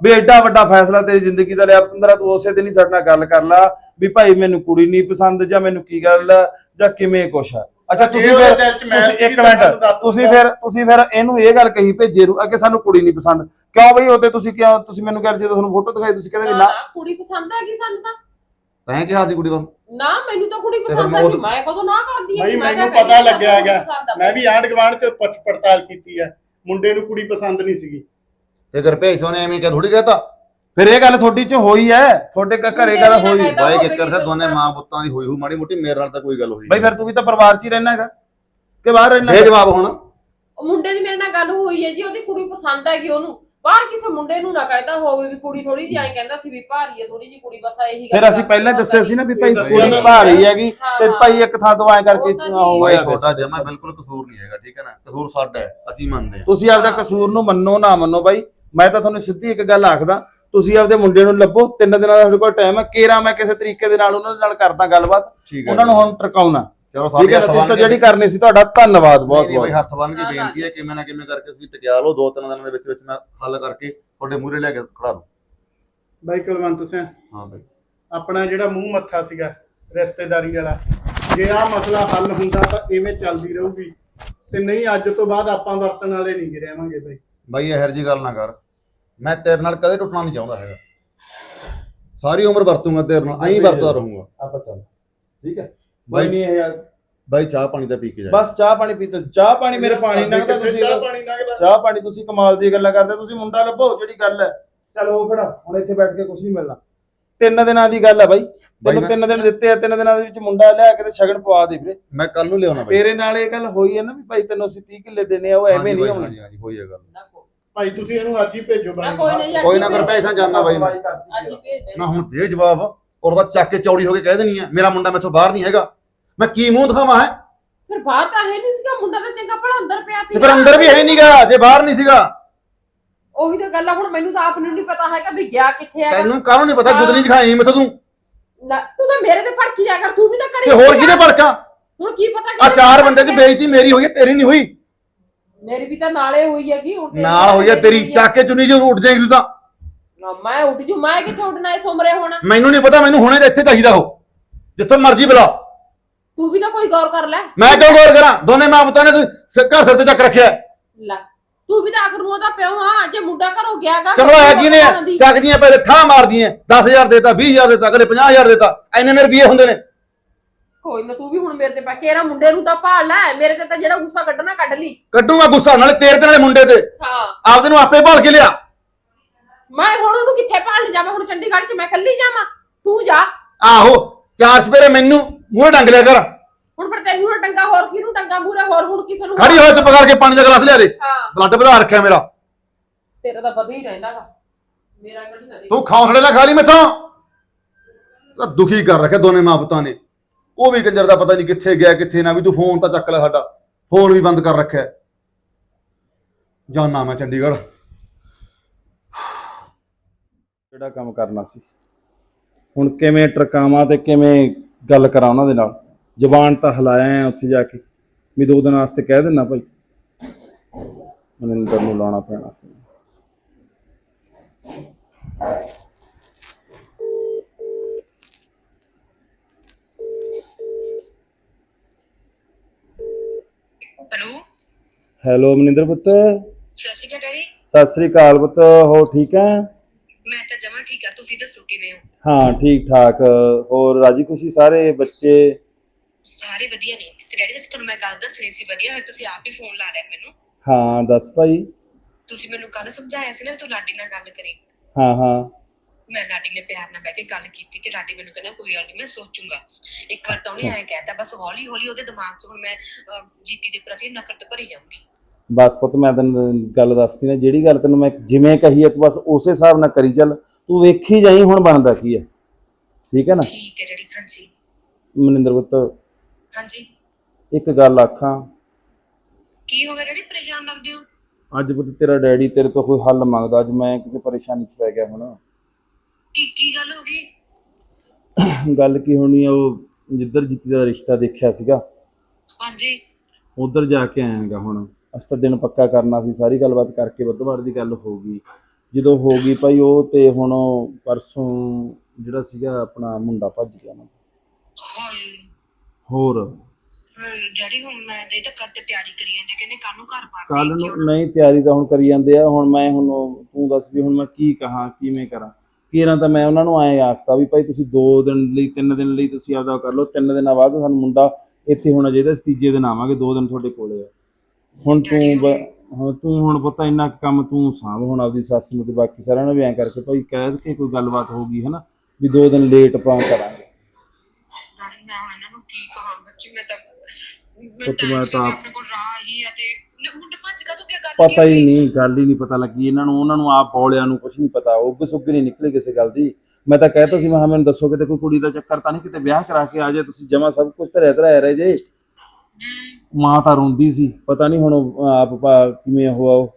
ਵੀ ਐਡਾ ਵੱਡਾ ਫੈਸਲਾ ਤੇਰੀ ਜ਼ਿੰਦਗੀ ਦਾ ਲਿਆ ਪਤੰਦਰਾ ਤੂੰ ਉਸੇ ਦਿਨ ਹੀ ਸਾਡੇ ਨਾਲ ਗੱਲ ਕਰ ਲਾ ਵੀ ਭਾਈ ਮੈਨੂੰ ਕੁੜੀ ਨਹੀਂ ਪਸੰਦ ਜਾਂ ਮੈਨੂੰ ਕੀ ਗੱਲ ਆ, ਜਾਂ ਕਿਵੇਂ ਕੁਛ ਆ। ਅੱਛਾ ਜੇ ਤੁਸੀਂ ਉਹਦੇ ਫਿਰ ਦਿਲ 'ਚ ਮੈਲ ਤੁਸੀਂ ਸੀਗੀ ਇੱਕ ਤਾਂ ਸਾਨੂੰ ਮਿੰਟ ਦੱਸ ਤੁਸੀਂ ਦਿੰਦਾ। ਫਿਰ ਤੁਸੀਂ ਫਿਰ ਇਹਨੂੰ ਇਹ ਗੱਲ ਕਹੀ ਭੇਜੇ ਰੂ ਅੱਗੇ ਸਾਨੂੰ ਕੁੜੀ ਨਹੀਂ ਪਸੰਦ। ਕਿਉਂ ਬਈ ਉਹਦੇ ਤੁਸੀਂ ਕਿਉਂ ਤੁਸੀਂ ਮੈਨੂੰ ਕਹਿੰਦੇ ਜਦੋਂ ਤੁਹਾਨੂੰ ਫੋਟੋ ਦਿਖਾਈ ਤੁਸੀਂ ਕਹਿੰਦੇ ਵੀ ਨਾ। ਕੁੜੀ ਪਸੰਦ ਆ ਗਈ ਸਾਨੂੰ ਤਾਂ। ਤੈਂ ਕਿਹਾ ਸੀ ਕੁੜੀ ਵੱਲ। ਨਾ ਮੈਨੂੰ ਤਾਂ ਕੁੜੀ ਫਿਰ ਪਸੰਦ ਮੈਂ ਆ ਮੈਂ ਕਦੋਂ ਨਾ ਕਰਦੀ ਆ ਬਈ ਮੈਂ ਮੈਨੂੰ ਤਾਂ ਪਤਾ ਲੱਗਿਆ ਹੈਗਾ। ਮੈਂ ਵੀ ਆਂਢ ਗੁਆਂਢ ਚ ਪੁੱਛ ਪੜਤਾਲ ਕੀਤੀ ਹੈ। ਮੁੰਡੇ ਨੂੰ ਕੁੜੀ ਪਸੰਦ ਨਹੀਂ ਸੀਗੀ। ਤੇ ਗੁਰਭੇਜ ਸਿੰਘ ਨੇ ਐਵੇਂ ਕਿਹਾ ਥੋੜੀ ਕਹਤਾ? ਫਿਰ ਇਹ ਗੱਲ ਤੁਹਾਡੀ ਚ ਹੋਈ ਐ ਤੁਹਾਡੇ ਘ- ਘਰੇ ਗੱਲ ਮੁੰਡੇ ਨੇ ਹੋਈ। ਬਾਈ ਹੋਵੇ ਕਿੱਕਰ ਕਿਸੇ ਸੇ ਦੋਨੇ ਮਾਂ ਪੁੱਤਾਂ ਦੀ ਹੋਈ ਹੋਈ ਮਾੜੀ ਮੋਟੀ ਮੇਰੇ ਨਾਲ ਤਾਂ ਕੋਈ ਗੱਲ ਹੋਈ ਬਈ ਫਿਰ ਤੂੰ ਵੀ ਤਾਂ ਪਰਿਵਾਰ ਚ ਹੀ ਰਹਿਣਾ ਹੈਗਾ। ਕਿ ਬਾਹਰ ਰਹਿਣਾ ਹੈਗਾ? ਜਵਾਬ ਹੁਣ। ਉਹ ਮੁੰਡੇ ਦੀ ਮੇਰੇ ਨਾਲ ਗੱਲ ਹੋਈ ਹੈ ਜੀ ਉਹਦੀ ਕੁੜੀ ਪਸੰਦ ਹੈਗੀ ਉਹਨੂੰ। ਬਾਹਰ ਕਿਸੇ ਮੁੰਡੇ ਨੂੰ ਨਾ ਕਹਿਤਾ ਹੋਵੇ ਵੀ ਕੁੜੀ ਥੋੜੀ ਜਿਹੀ ਐਂ ਕਹਿੰਦਾ ਸੀ ਵੀ ਭਾਰੀ ਹੈ ਥੋੜੀ ਜਿਹੀ ਕੁੜੀ ਬਸ ਇਹੀ ਗੱਲ ਫਿਰ ਅਸੀਂ ਪਹਿਲਾਂ ਦੱਸਿਆ ਸੀ ਨਾ ਵੀ ਭਾਈ ਇਹ ਕੁੜੀ। ਭਾਰੀ ਹੈਗੀ ਤੇ। ਭਾਈ ਇੱਕ ਥਾਂ ਤੋਂ ਐ ਕਰਕੇ ਉਹ ਬਾਈ ਗਿਆ ਤੁਹਾਡਾ ਜਮਾ ਬਿਲਕੁਲ ਕਸੂਰ ਨਹੀਂ ਹੈਗਾ ਠੀਕ ਹੈ ਨਾ? ਕਸੂਰ ਸਾਡਾ ਹੈ ਅਸੀਂ ਮੰਨਦੇ ਹਾਂ। ਤੁਸੀਂ ਆਪਦਾ ਕਸੂਰ ਨੂੰ ਮੰਨੋ ਨਾ ਮੰਨੋ ਬਾਈ। ਮੈਂ ਤਾਂ ਤੁਹਾਨੂੰ ਸਿੱਧੀ ਇੱਕ ਗੱਲ ਆਖਦਾ ਤੁਸੀਂ ਆਪਦੇ ਮੁੰਡੇ ਨੂੰ ਲੱਭੋ ਤਿੰਨ ਦਿਨਾਂ ਦਾ ਤੁਹਾਡੇ ਕੋਲ ਟਾਈਮ ਹੈ। ਕੇਰਾ ਮੈਂ ਕਿਸੇ ਤਰੀਕੇ ਦੇ ਨਾਲ ਉਹਨਾਂ ਦੇ ਨਾਲ ਕਰਦਾ ਗੱਲਬਾਤ। ਉਹਨਾਂ ਨੂੰ ਹੁਣ ਟਰਕਾਉਣਾ ਚਲੋ ਹੈ ਹੱਥ ਬੰਨ ਜਿਹੜੀ ਕਰਨੀ ਸੀ ਤੁਹਾਡਾ ਧੰਨਵਾਦ ਬਹੁਤ ਨਹੀਂ ਬਾਈ ਬਹੁਤ। ਹੱਥ ਬੰਨ ਕੇ ਬੇਨਤੀ ਹੈ ਕਿਵੇਂ ਨਾ ਕਿਵੇਂ ਕਰਕੇ ਅਸੀਂ ਟਕਿਆ ਲਓ ਦੋ ਤਿੰਨ ਦਿਨਾਂ ਦੇ ਵਿੱਚ ਵਿੱਚ ਮੈਂ ਹੱਲ ਕਰਕੇ ਤੁਹਾਡੇ ਮੂਹਰੇ ਲੈ ਕੇ ਖੜਾ ਦੂੰ। ਬਾਈ ਕੁਲਵੰਤ ਸਿੰਘ ਹਾਂ ਬਾਈ। ਆਪਣਾ ਜਿਹੜਾ ਮੂੰਹ ਮੱਥਾ ਸੀਗਾ ਰਿਸ਼ਤੇਦਾਰੀ ਵਾਲਾ ਜੇ ਆ ਮਸਲਾ ਹੱਲ ਹੁੰਦਾ ਤਾਂ ਇਵੇਂ ਚੱਲਦੀ ਰਹੂਗੀ। ਤੇ ਨਹੀਂ ਅੱਜ ਤੋਂ ਬਾਅਦ ਆਪਾਂ ਵਰਤਣ ਵਾਲੇ ਨਹੀਂ ਰਹਿਵਾਂਗੇ ਬਾਈ। ਬਾਈ ਇਹੋ ਜਿਹੀ ਗੱਲ ਨਾ ਕਰ। ਮੈਂ ਤੇਰੇ ਨਾਲ ਕਦੇ ਟੁੱਟਣਾ ਨਹੀਂ ਚਾਹੁੰਦਾ ਹੈਗਾ। ਸਾਰੀ ਉਮਰ ਵਰਤੂੰਗਾ ਤੇਰੇ ਨਾਲ ਐਂ ਵਰਤਦਾ ਰਹੂੰਗਾ। ਆਪਾਂ ਚੱਲ। ਠੀਕ ਹੈ? ਬਾਈ- ਨਹੀਂ ਇਹ ਯਾਰ। ਬਾਈ ਚਾਹ ਪਾਣੀ ਤਾਂ ਪੀ ਕੇ ਜਾ। ਬਸ ਚਾਹ ਪਾਣੀ ਪੀਤੋ। ਚਾਹ ਪਾਣੀ ਮੇਰੇ ਪਾਣੀ ਕਿੱਥੇ ਤੁਸੀਂ ਚਾਹ ਪਾਣੀ ਲੰਘਦਾ ਚਾਹ ਪਾਣੀ ਤੁਸੀਂ ਕਮਾਲ ਦੀ ਗੱਲਾਂ ਕਰਦੇ ਤੁਸੀਂ ਮੁੰਡਾ ਲੱਭੋ ਜਿਹੜੀ ਗੱਲ ਹੈ। ਚਲ ਉਹ ਖੜਾ ਹੁਣ ਇੱਥੇ ਬੈਠ ਕੇ ਕੁਝ ਨਹੀਂ ਮਿਲਣਾ। ਤਿੰਨ ਦਿਨਾਂ ਦੀ ਗੱਲ ਹੈ ਬਾਈ। ਤੈਨੂੰ ਤਿੰਨ ਦਿਨ ਦਿੱਤੇ ਆ ਤਿੰਨ ਦਿਨਾਂ ਦੇ ਵਿੱਚ ਮੁੰਡਾ ਲਿਆ ਕੇ ਤੇ ਸ਼ਗਨ ਪਵਾ ਦੇ ਵੀਰੇ। ਮੈਂ ਕੱਲ ਨੂੰ ਲਿਆਉਣਾ ਬਾਈ। ਤੇਰੇ ਨਾਲ ਇਹ ਗੱਲ ਹੋਈ ਹੈ ਨਾ ਵੀ ਭਾਈ ਤੈਨੂੰ ਅਸੀਂ 30 ਕਿੱਲੇ ਦੇਣੇ ਆ ਉਹ ਐਵੇਂ ਨਹੀਂ ਹੋਣਾ। ਹਾਂਜੀ ਹਾਂਜੀ ਹੋਈ ਹੈ ਗੱਲ। ਭਾਈ ਤੁਸੀਂ ਇਹਨੂੰ ਅੱਜ ਹੀ ਭੇਜੋ ਬਾਈ। ਕੋਈ ਨਹੀਂ ਕੋਈ ਨਾ ਕਰ ਪੈਸਾ ਜਾਨਣਾ ਬਾਈ ਮੈਂ। ਅੱਜ ਹੀ ਭੇਜ ਦੇਣਾ ਨਾ ਹੁਣ ਦੇ ਜਵਾਬ ਔਰ ਉਹਦਾ ਚੱਕ ਕੇ ਚੌੜੀ ਹੋ ਕੇ ਕਹਿ ਦੇਣੀ ਹੈ ਮੇਰਾ ਮੁੰਡਾ ਮੈਥੋਂ ਬਾਹਰ ਨਹੀਂ ਹੈਗਾ। ਮੈਂ ਕੀ ਮੂੰਹ ਦਿਖਾਵਾਂ ਹੈ? ਫਿਰ ਬਾਹਰ ਤਾਂ ਹੈ ਨਹੀਂ ਸੀਗਾ ਮੁੰਡਾ ਤਾਂ ਚੰਗਾ ਭਲਾ ਅੰਦਰ ਪਿਆ ਤੇ ਫਿਰ ਅੰਦਰ ਵੀ ਹੈ ਨਹੀਂਗਾ ਜੇ ਬਾਹਰ ਨਹੀਂ ਸੀਗਾ। ਉਹੀ ਤਾਂ ਗੱਲ ਆ ਹੁਣ ਮੈਨੂੰ ਤਾਂ ਆਪ ਨੂੰ ਨਹੀਂ ਪਤਾ ਹੈਗਾ ਵੀ ਗਿਆ ਕਿੱਥੇ ਹੈਗਾ। ਤੈਨੂੰ ਕਾਹਨੂੰ ਨਹੀਂ ਪਤਾ ਗੁਦਨੀ ਦਿਖਾਈ ਮੈਥੋਂ ਤੂੰ। ਨਾ, ਤੂੰ ਤਾਂ ਮੇਰੇ ਤੇ ਭੜਕੀ ਜਾ ਕਰ ਤੂੰ ਵੀ ਤਾਂ ਕਰੀ ਤੇ ਹੋਰ ਕਿਹਦੇ ਭੜਕਾ? ਹੁਣ ਕੀ ਪਤਾ ਆ ਕਿਹਦੇ ਚਾਰ? ਬੰਦੇ ਦੀ ਬੇਇੱਜ਼ਤੀ ਮੇਰੀ ਹੋਈ ਹੈ ਤੇਰੀ ਨਹੀਂ ਹੋਈ। ਮੇਰੀ ਵੀ ਤਾਂ ਨਾਲੇ ਹੋਈ ਹੈਗੀ ਹੁਣ ਤੇਰੀ ਨਾਲ ਹੋਈ ਹੈ ਤੇਰੀ ਚੱਕ ਕੇ ਚੁੰਨੀ ਜੋ ਉੱਡ ਜਾਏਗੀ ਤੂੰ ਤਾਂ। ਨਾ, ਮੈਂ ਉੱਡ ਜੂ ਮੈਂ ਕਿੱਥੇ ਉੱਡਣਾ ਇਸ ਉਮਰੇ ਹੁਣ? ਮੈਨੂੰ ਨਹੀਂ ਪਤਾ ਮੈਨੂੰ ਹੁਣੇ ਤਾਂ ਇੱਥੇ ਚਾਹੀਦਾ ਹੋ ਜਿੱਥੋਂ ਮਰਜ਼ੀ ਬੁਲਾ। ਤੂੰ ਵੀ ਤਾਂ ਕੋਈ ਗੌਰ ਕਰ ਲੈ। ਮੈਂ ਕਿਉਂ ਗੌਰ ਕਰਾਂ? ਦੋਨੇ ਮਾਂ ਪੁੱਤਾਂ ਨੇ ਤੂੰ ਸ- ਘਰ ਸਿਰ ਤੇ ਚੱਕ ਰੱਖਿਆ ਹੈ। ਲੈ ਤੂੰ ਵੀ ਤਾਂ ਆਖਰ ਨੂੰ ਉਹਦਾ ਪਿਓ ਆ ਜੇ ਮੁੰਡਾ ਘਰੋਂ ਗਿਆਗਾ ਚਲੋ ਹੈ ਕੀ ਨੇ? ਚੱਕਦੀਆਂ ਪੈਸੇ ਠਾਹ ਮਾਰਦੀਆਂ 10000 ਦੇਤਾ 20000 ਦੇਤਾ ਕਦੇ 50000 ਦੇਤਾ। ਐਨੇ ਨੇ ਰੁਪਏ ਹੁੰਦੇ ਨੇ। ਕੋਈ ਨਾ ਤੂੰ ਵੀ ਹੁਣ ਮੇਰੇ ਤੇ ਪਾ ਕੇਰਾ ਮੁੰਡੇ ਨੂੰ ਤਾਂ ਭਾਲ ਲੈ ਮੇਰੇ ਤੇ ਤਾਂ ਜਿਹੜਾ ਗੁੱਸਾ ਕੱਢਣਾ ਕੱਢ ਲਈ। ਕੱਢੂਗਾ ਗੁੱਸਾ ਨਾਲੇ ਤੇਰੇ ਤੇ ਨਾਲੇ ਮੁੰਡੇ ਤੇ। ਹਾਂ। ਆਪਦੇ ਨੂੰ ਆਪੇ ਭਾਲ ਕੇ ਲਿਆ। ਮੈਂ ਹੁਣ ਉਹਨੂੰ ਕਿੱਥੇ ਭਾਲਣ ਜਾਵਾਂ? ਹੁਣ ਚੰਡੀਗੜ੍ਹ 'ਚ ਮੈਂ ਇਕੱਲੀ ਜਾਵਾਂ। ਤੂੰ ਜਾ। ਆਹੋ ਚਾਰ ਸਪੇਰੇ ਮੈਨੂੰ ਮੂਹਰੇ ਡੰਗ ਲਿਆ ਕਰ। ਹੁਣ ਫਿਰ ਤੈਨੂੰ ਨਾ ਟੰਗਾ ਹੋਰ ਕਿਹਨੂੰ ਟੰਗਾ ਮੂਰੇ ਹੋਰ ਹੁਣ ਕਿਸੇ ਨੂੰ ਖੜੀ ਹੋਏ ਚੁੱਪ ਕਰਕੇ ਪਾਣੀ ਦਾ ਗਲਾਸ ਲਿਆ ਦੇ। ਹਾਂ। ਬਲੱਡ ਵਧਾ ਰੱਖਿਆ ਮੇਰਾ। ਤੇਰਾ ਤਾਂ ਵਧੀ ਹੀ ਰਹਿੰਦਾਗਾ ਮੇਰਾ ਕਿਹੜੀ ਨਾ ਤੂੰ ਖੌਸਲੇ ਨਾਲ ਖਾ ਲਈ ਮੈਥੋਂ। ਤਾਂ ਦੁਖੀ ਕਰ ਰੱਖਿਆ ਦੋਨੇ ਮਾਂ ਪੁੱਤਾਂ ਨੇ। ਉਹ ਵੀ ਕੰਜਰ ਦਾ ਪਤਾ ਨਹੀਂ ਕਿੱਥੇ ਗਿਆ, ਕਿੱਥੇ ਨਾ, ਵੀ ਤੂੰ ਫੋਨ ਤਾਂ ਚੱਕ ਲੈ ਸਾਡਾ। ਫੋਨ ਵੀ ਬੰਦ ਕਰ ਰੱਖਿਆ। ਜਾਨਾ ਮੈਂ ਚੰਡੀਗੜ੍ਹ। ਜਿਹੜਾ ਕੰਮ ਕਰਨਾ ਸੀ? ਹੁਣ ਕਿਵੇਂ ਟਰਕਾਵਾਂ ਤੇ ਕਿਵੇਂ ਗੱਲ ਕਰਾਂ ਉਹਨਾਂ ਦੇ ਨਾਲ? ਜ਼ਬਾਨ ਤਾਂ ਹਲਾਇਆ ਆ ਉੱਥੇ ਜਾ ਕੇ। ਵੀ ਦੋ ਦਿਨ ਵਾਸਤੇ ਕਹਿ ਦੇਣਾ ਭਾਈ। ਮਨਿੰਦਰ ਨੂੰ ਲਾਉਣਾ ਪੈਣਾ। ਹੈਲੋ। ਹੈਲੋ ਮਨਿੰਦਰ ਪੁੱਤ। ਸਤਿ ਸ਼੍ਰੀ ਅਕਾਲ ਡੈਡੀ। ਸਤਿ ਸ੍ਰੀ ਅਕਾਲ ਪੁੱਤ ਹੋ ਠੀਕ ਹੈ ਮੈਂ ਤਾਂ ਜਮਾ ਠੀਕ ਆ ਤੁਸੀਂ ਦੱਸੋ ਕਿਵੇਂ ਹੋ? ਹਾਂ ਠੀਕ ਠਾਕ ਹੋਰ ਰਾਜੀ ਖੁਸ਼ੀ ਸਾਰੇ ਬੱਚੇ? ਸਾਰੇ ਵਧੀਆ ਨੇ। ਤੇ ਡੈਡੀ ਵੈਸੇ ਤੁਹਾਨੂੰ ਮੈਂ ਗੱਲ ਦੱਸਣੀ ਸੀ ਵਧੀਆ ਹੋਇਆ ਤੁਸੀਂ ਆਪ ਹੀ ਫੋਨ ਲਾ ਲਿਆ ਮੈਨੂੰ। ਹਾਂ ਦੱਸ ਭਾਈ। ਤੁਸੀਂ ਮੈਨੂੰ ਕੱਲ ਸਮਝਾਇਆ ਸੀ ਨਾ ਤੂੰ ਲਾਡੀ ਨਾਲ ਗੱਲ ਕਰੀ। ਹਾਂ ਹਾਂ। ਮੈਂ ਲਾਡੀ ਨੇ ਪਿਆਰ ਨਾਲ ਬਹਿ ਕੇ ਗੱਲ ਕੀਤੀ ਤੇ ਲਾਡੀ ਮੈਨੂੰ ਕਹਿੰਦਾ ਕੋਈ ਗੱਲ ਨਹੀਂ ਮੈਂ ਸੋਚੂੰਗਾ। ਇੱਕ ਵਾਰ ਤਾਂ ਉਹਨੇ ਐਂ ਕਹਿਤਾ ਬਸ ਹੌਲੀ ਹੌਲੀ ਉਹਦੇ ਦਿਮਾਗ 'ਚ ਹੁਣ ਮੈਂ ਅਹ, ਜੀਤੀ ਦੇ ਪ੍ਰਤੀ ਨਫ਼ਰਤ ਭਰੀ ਜਾਊਂਗੀ। ਬਸ ਪੁੱਤ ਮੈਂ ਤੈਨੂੰ ਗੱਲ ਦੱਸਤੀ ਨਾ ਜਿਹੜੀ ਗੱਲ ਤੈਨੂੰ ਮੈਂ ਜਿਵੇਂ ਕਹੀ ਹੈ ਤੂੰ ਬਸ ਉਸੇ ਹਿਸਾਬ ਨਾਲ ਕਰੀ ਚੱਲ। ਤੂੰ ਵੇਖੀ ਜਾਈ ਹੁਣ ਬਣਦਾ ਕੀ ਹੈ। ਠੀਕ ਹੈ ਨਾ? ਠੀਕ ਹੈ ਡੈਡੀ ਹਾਂਜੀ। ਮਨਿੰਦਰ ਪੁੱਤ ਹਾਂਜੀ। ਇੱਕ ਗੱਲ ਆਖਾਂ। ਕੀ ਹੋ ਗਿਆ ਡੈਡੀ ਪਰੇਸ਼ਾਨ ਲੱਗਦੇ ਹੋ? ਅੱਜ ਪੁੱਤ ਤੇਰਾ ਡੈਡੀ ਤੇਰੇ ਤੋਂ ਕੋਈ ਹੱਲ ਮੰਗਦਾ ਅੱਜ ਮੈਂ ਕਿਸੇ ਪਰੇਸ਼ਾਨੀ 'ਚ ਪੈ ਗਿਆ ਹੁਣ। ਕੀ ਕੀ ਗੱਲ ਹੋ ਗਈ? ਗੱਲ ਕੀ ਹੋਣੀ ਆ ਉਹ ਜਿੱਧਰ ਜਿੱਤੀ ਦਾ ਰਿਸ਼ਤਾ ਦੇਖਿਆ ਸੀਗਾ। ਹਾਂਜੀ। ਉਧਰ ਜਾ ਕੇ ਆਇਆਗਾ ਹੁਣ। ਅਸੀਂ ਤਾਂ ਦਿਨ ਪੱਕਾ ਕਰਨਾ ਸੀ ਸਾਰੀ ਗੱਲਬਾਤ ਕਰਕੇ ਬੁੱਧਵਾਰ ਦੀ ਗੱਲ ਹੋ ਗਈ। ਜਦੋਂ ਹੋ ਗਈ ਭਾਈ ਉਹ ਤੇ ਹੁਣ ਉਹ ਪਰਸੋਂ ਜਿਹੜਾ ਸੀਗਾ ਆਪਣਾ ਮੁੰਡਾ ਭੱਜ ਗਿਆ ਨਾ। ਹਾਏ ਹੋਰ। ਫਿਰ ਡੈਡੀ ਹੁਣ ਮੈਂ ਤੇ ਤਾਂ ਕੱਦ ਤਿਆਰੀ ਕਰੀ ਜਾਂਦੇ ਕਹਿੰਦੇ ਕੱਲ ਨੂੰ ਘਰ ਪਾ ਕੱਲ ਨੂੰ ਨਹੀਂ ਤਿਆਰੀ ਤਾਂ ਹੁਣ ਕਰੀ ਜਾਂਦੇ ਆ। ਹੁਣ ਮੈਂ ਹੁਣ ਉਹ- ਤੂੰ ਦੱਸ ਵੀ ਹੁਣ ਮੈਂ ਕੀ ਕਹਾਂ ਕਿਵੇਂ ਕਰਾਂ। ਕਿਰਾਂ ਤਾਂ ਮੈਂ ਉਹਨਾਂ ਨੂੰ ਐਂ ਆਖਤਾ ਵੀ ਭਾਈ ਤੁਸੀਂ 2 ਦਿਨ ਲਈ 3 ਦਿਨ ਲਈ ਤੁਸੀਂ ਆਪਦਾ ਕਰ ਲਓ 3 ਦਿਨਾਂ ਬਾਅਦ ਸਾਨੂੰ ਮੁੰਡਾ ਇੱਥੇ ਹੋਣਾ ਚਾਹੀਦਾ ਅਸੀਂ ਤੀਜੇ ਦਿਨ ਆਵਾਂਗੇ 2 ਦਿਨ ਤੁਹਾਡੇ ਕੋਲੇ ਆ। ਹੁਣ ਤੂੰ ਹਾਂ ਤੂੰ ਹੁਣ ਪਤਾ ਇੰਨਾ ਕੁ ਕੰਮ ਤੂੰ ਸਾਂਭ ਹੁਣ ਆਪਦੀ ਸੱਸ ਨੂੰ ਤੇ ਬਾਕੀ ਸਾਰਿਆਂ ਨੂੰ ਵੀ ਐਂ ਕਰਕੇ ਭਾਈ ਕਹਿ ਕੇ ਕੋਈ ਗੱਲਬਾਤ ਹੋਊਗੀ ਹਨਾ? ਵੀ 2 ਦਿਨ ਲੇਟ ਪਾ ਕਰਾਂਗੇ। ਨਾਲੇ ਮੈਂ ਹੁਣ ਇਹਨਾਂ ਨੂੰ ਕੀ ਕਹਾਂ ਬੱਚੀ ਮੈਂ ਤਾਂ ਪੁੱਤ ਮੈਂ ਤਾਂ ਆਪ- ਆਪਣੇ ਕੋਲ ਰਾਹ ਹੀ ਆ ਤੇ ਲੈ ਮੁੰਡੇ ਭੱਜ ਕਾ ਤੂੰ ਕੀ ਗੱਲ ਪਤਾ ਹੀ ਨਹੀਂ ਗੱਲ ਹੀ ਨਹੀਂ ਪਤਾ ਲੱਗੀ। ਇਹਨਾਂ ਨੂੰ ਉਹਨਾਂ ਨੂੰ ਆਪ ਬੌਲਿਆਂ ਨੂੰ ਕੁਝ ਨਹੀਂ ਪਤਾ। ਉੱਗ ਸੁੱਗ ਨਹੀਂ ਨਿਕਲੇ ਕਿਸੇ ਗੱਲ ਦੀ। ਮੈਂ ਤਾਂ ਕਹਿਤਾ ਸੀ ਮੈਂ ਕਿਹਾ ਮੈਨੂੰ ਦੱਸੋ ਕਿਤੇ ਕੋਈ ਕੁੜੀ ਦਾ ਚੱਕਰ ਤਾਂ ਨਹੀਂ ਕਿਤੇ ਵਿਆਹ ਕਰਾ ਕੇ ਆ ਜਾਏ। ਤੁਸੀਂ ਜਮਾ ਸਭ ਕੁਝ ਧਰਿਆ ਧਰਿਆ ਰਹੇ ਜੇ ਮਾਂ ਤਾਂ ਰੋਂਦੀ ਸੀ। ਪਤਾ ਨਹੀਂ ਹੁਣ ਉਹ ਆਪ ਭਾ ਕਿਵੇਂ ਹੋਆ ਉਹ।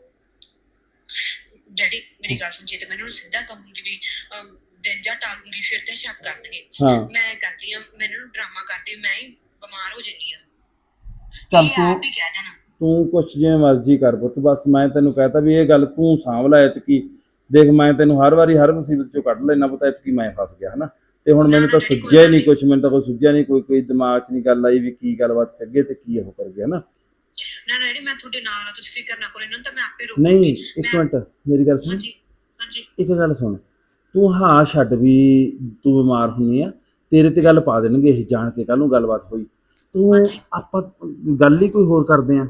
ਡੈਡੀ ਮੇਰੀ ਗੱਲ ਸੁਣ ਜੇ ਤੇ ਮੈਨੂੰ ਸਿੱਧਾ ਕਹੂੰਗੀ ਵੀ ਅਮ, ਦਿਨ ਜਾਂ ਟਾਲੂੰਗੀ ਫਿਰ ਤੇ ਸ਼ੱਕ ਕਰਨਗੇ। ਹਾਂ। ਮੈਂ ਕਰਦੀ ਆ ਮੈਨੂੰ ਨੂੰ ਡਰਾਮਾ ਕਰਦੀ ਮੈਂ ਹੀ ਬਿਮਾਰ ਹੋ ਜੰਨੀ ਆ ਚੱਲ ਇਹ ਤੂੰ ਆਪ ਹੀ ਕਹਿ ਦੇਣਾ। ਤੂੰ ਕੁਛ ਜਿਵੇਂ ਮਰਜ਼ੀ ਕਰ ਪੁੱਤ ਬਸ ਮੈਂ ਤੈਨੂੰ ਕਹਤਾ ਵੀ ਇਹ ਗੱਲ ਤੂੰ ਸਾਂਭ ਲੈ ਇਤਕੀ। ਦੇਖ ਮੈਂ ਤੈਨੂੰ ਹਰ ਵਾਰੀ ਹਰ ਮੁਸੀਬਤ ਚੋਂ ਕੱਢ ਲੈਣਾ ਪਤਾ ਇਤਕੀ ਮੈਂ ਫਸ ਗਿਆ ਹਨਾ? ਤੇ ਹੁਣ ਮੈਨੂੰ ਤਾਂ ਸੁੱਝਿਆ ਹੀ ਨਹੀਂ ਕੁਛ ਮੈਨੂੰ ਤਾਂ ਕੋਈ ਸੁੱਝਿਆ ਨਹੀਂ ਕੋਈ ਕੋਈ ਦਿਮਾਗ 'ਚ ਨਹੀਂ ਗੱਲ ਆਈ ਵੀ ਕੀ ਗੱਲਬਾਤ ਅੱਗੇ ਤੇ ਕੀ ਉਹ ਕਰ ਗਿਆ ਨਾ ਨਾ ਨਾ ਡੈਡੀ ਮੈਂ ਤੁਹਾਡੇ ਨਾਲ ਆ ਤੁਸੀਂ ਫਿਕਰ ਨਾ ਕਰੋ ਇਹਨਾਂ ਨੂੰ ਤਾਂ ਮੈਂ ਆਪੇ ਰੋਕ ਨਹੀਂ ਇੱਕ ਮਿੰਟ ਮੇਰੀ ਗੱਲ ਸੁਣ। ਹਾਂਜੀ ਹਾਂਜੀ। ਇੱਕ ਗੱਲ ਸੁਣ ਤੂੰ ਹਾਂ ਛੱਡ ਵੀ ਤੂੰ ਬਿਮਾਰ ਹੁੰਨੀ ਆ ਤੇਰੇ ਤੇ ਗੱਲ ਪਾ ਦੇਣਗੇ ਇਹ ਜਾਣ ਕੇ ਕੱਲ ਨੂੰ ਗੱਲਬਾਤ ਹੋਈ। ਤੂੰ। ਆਪਾਂ ਗੱਲ ਹੀ ਕੋਈ ਹੋਰ ਕਰਦੇ ਆ।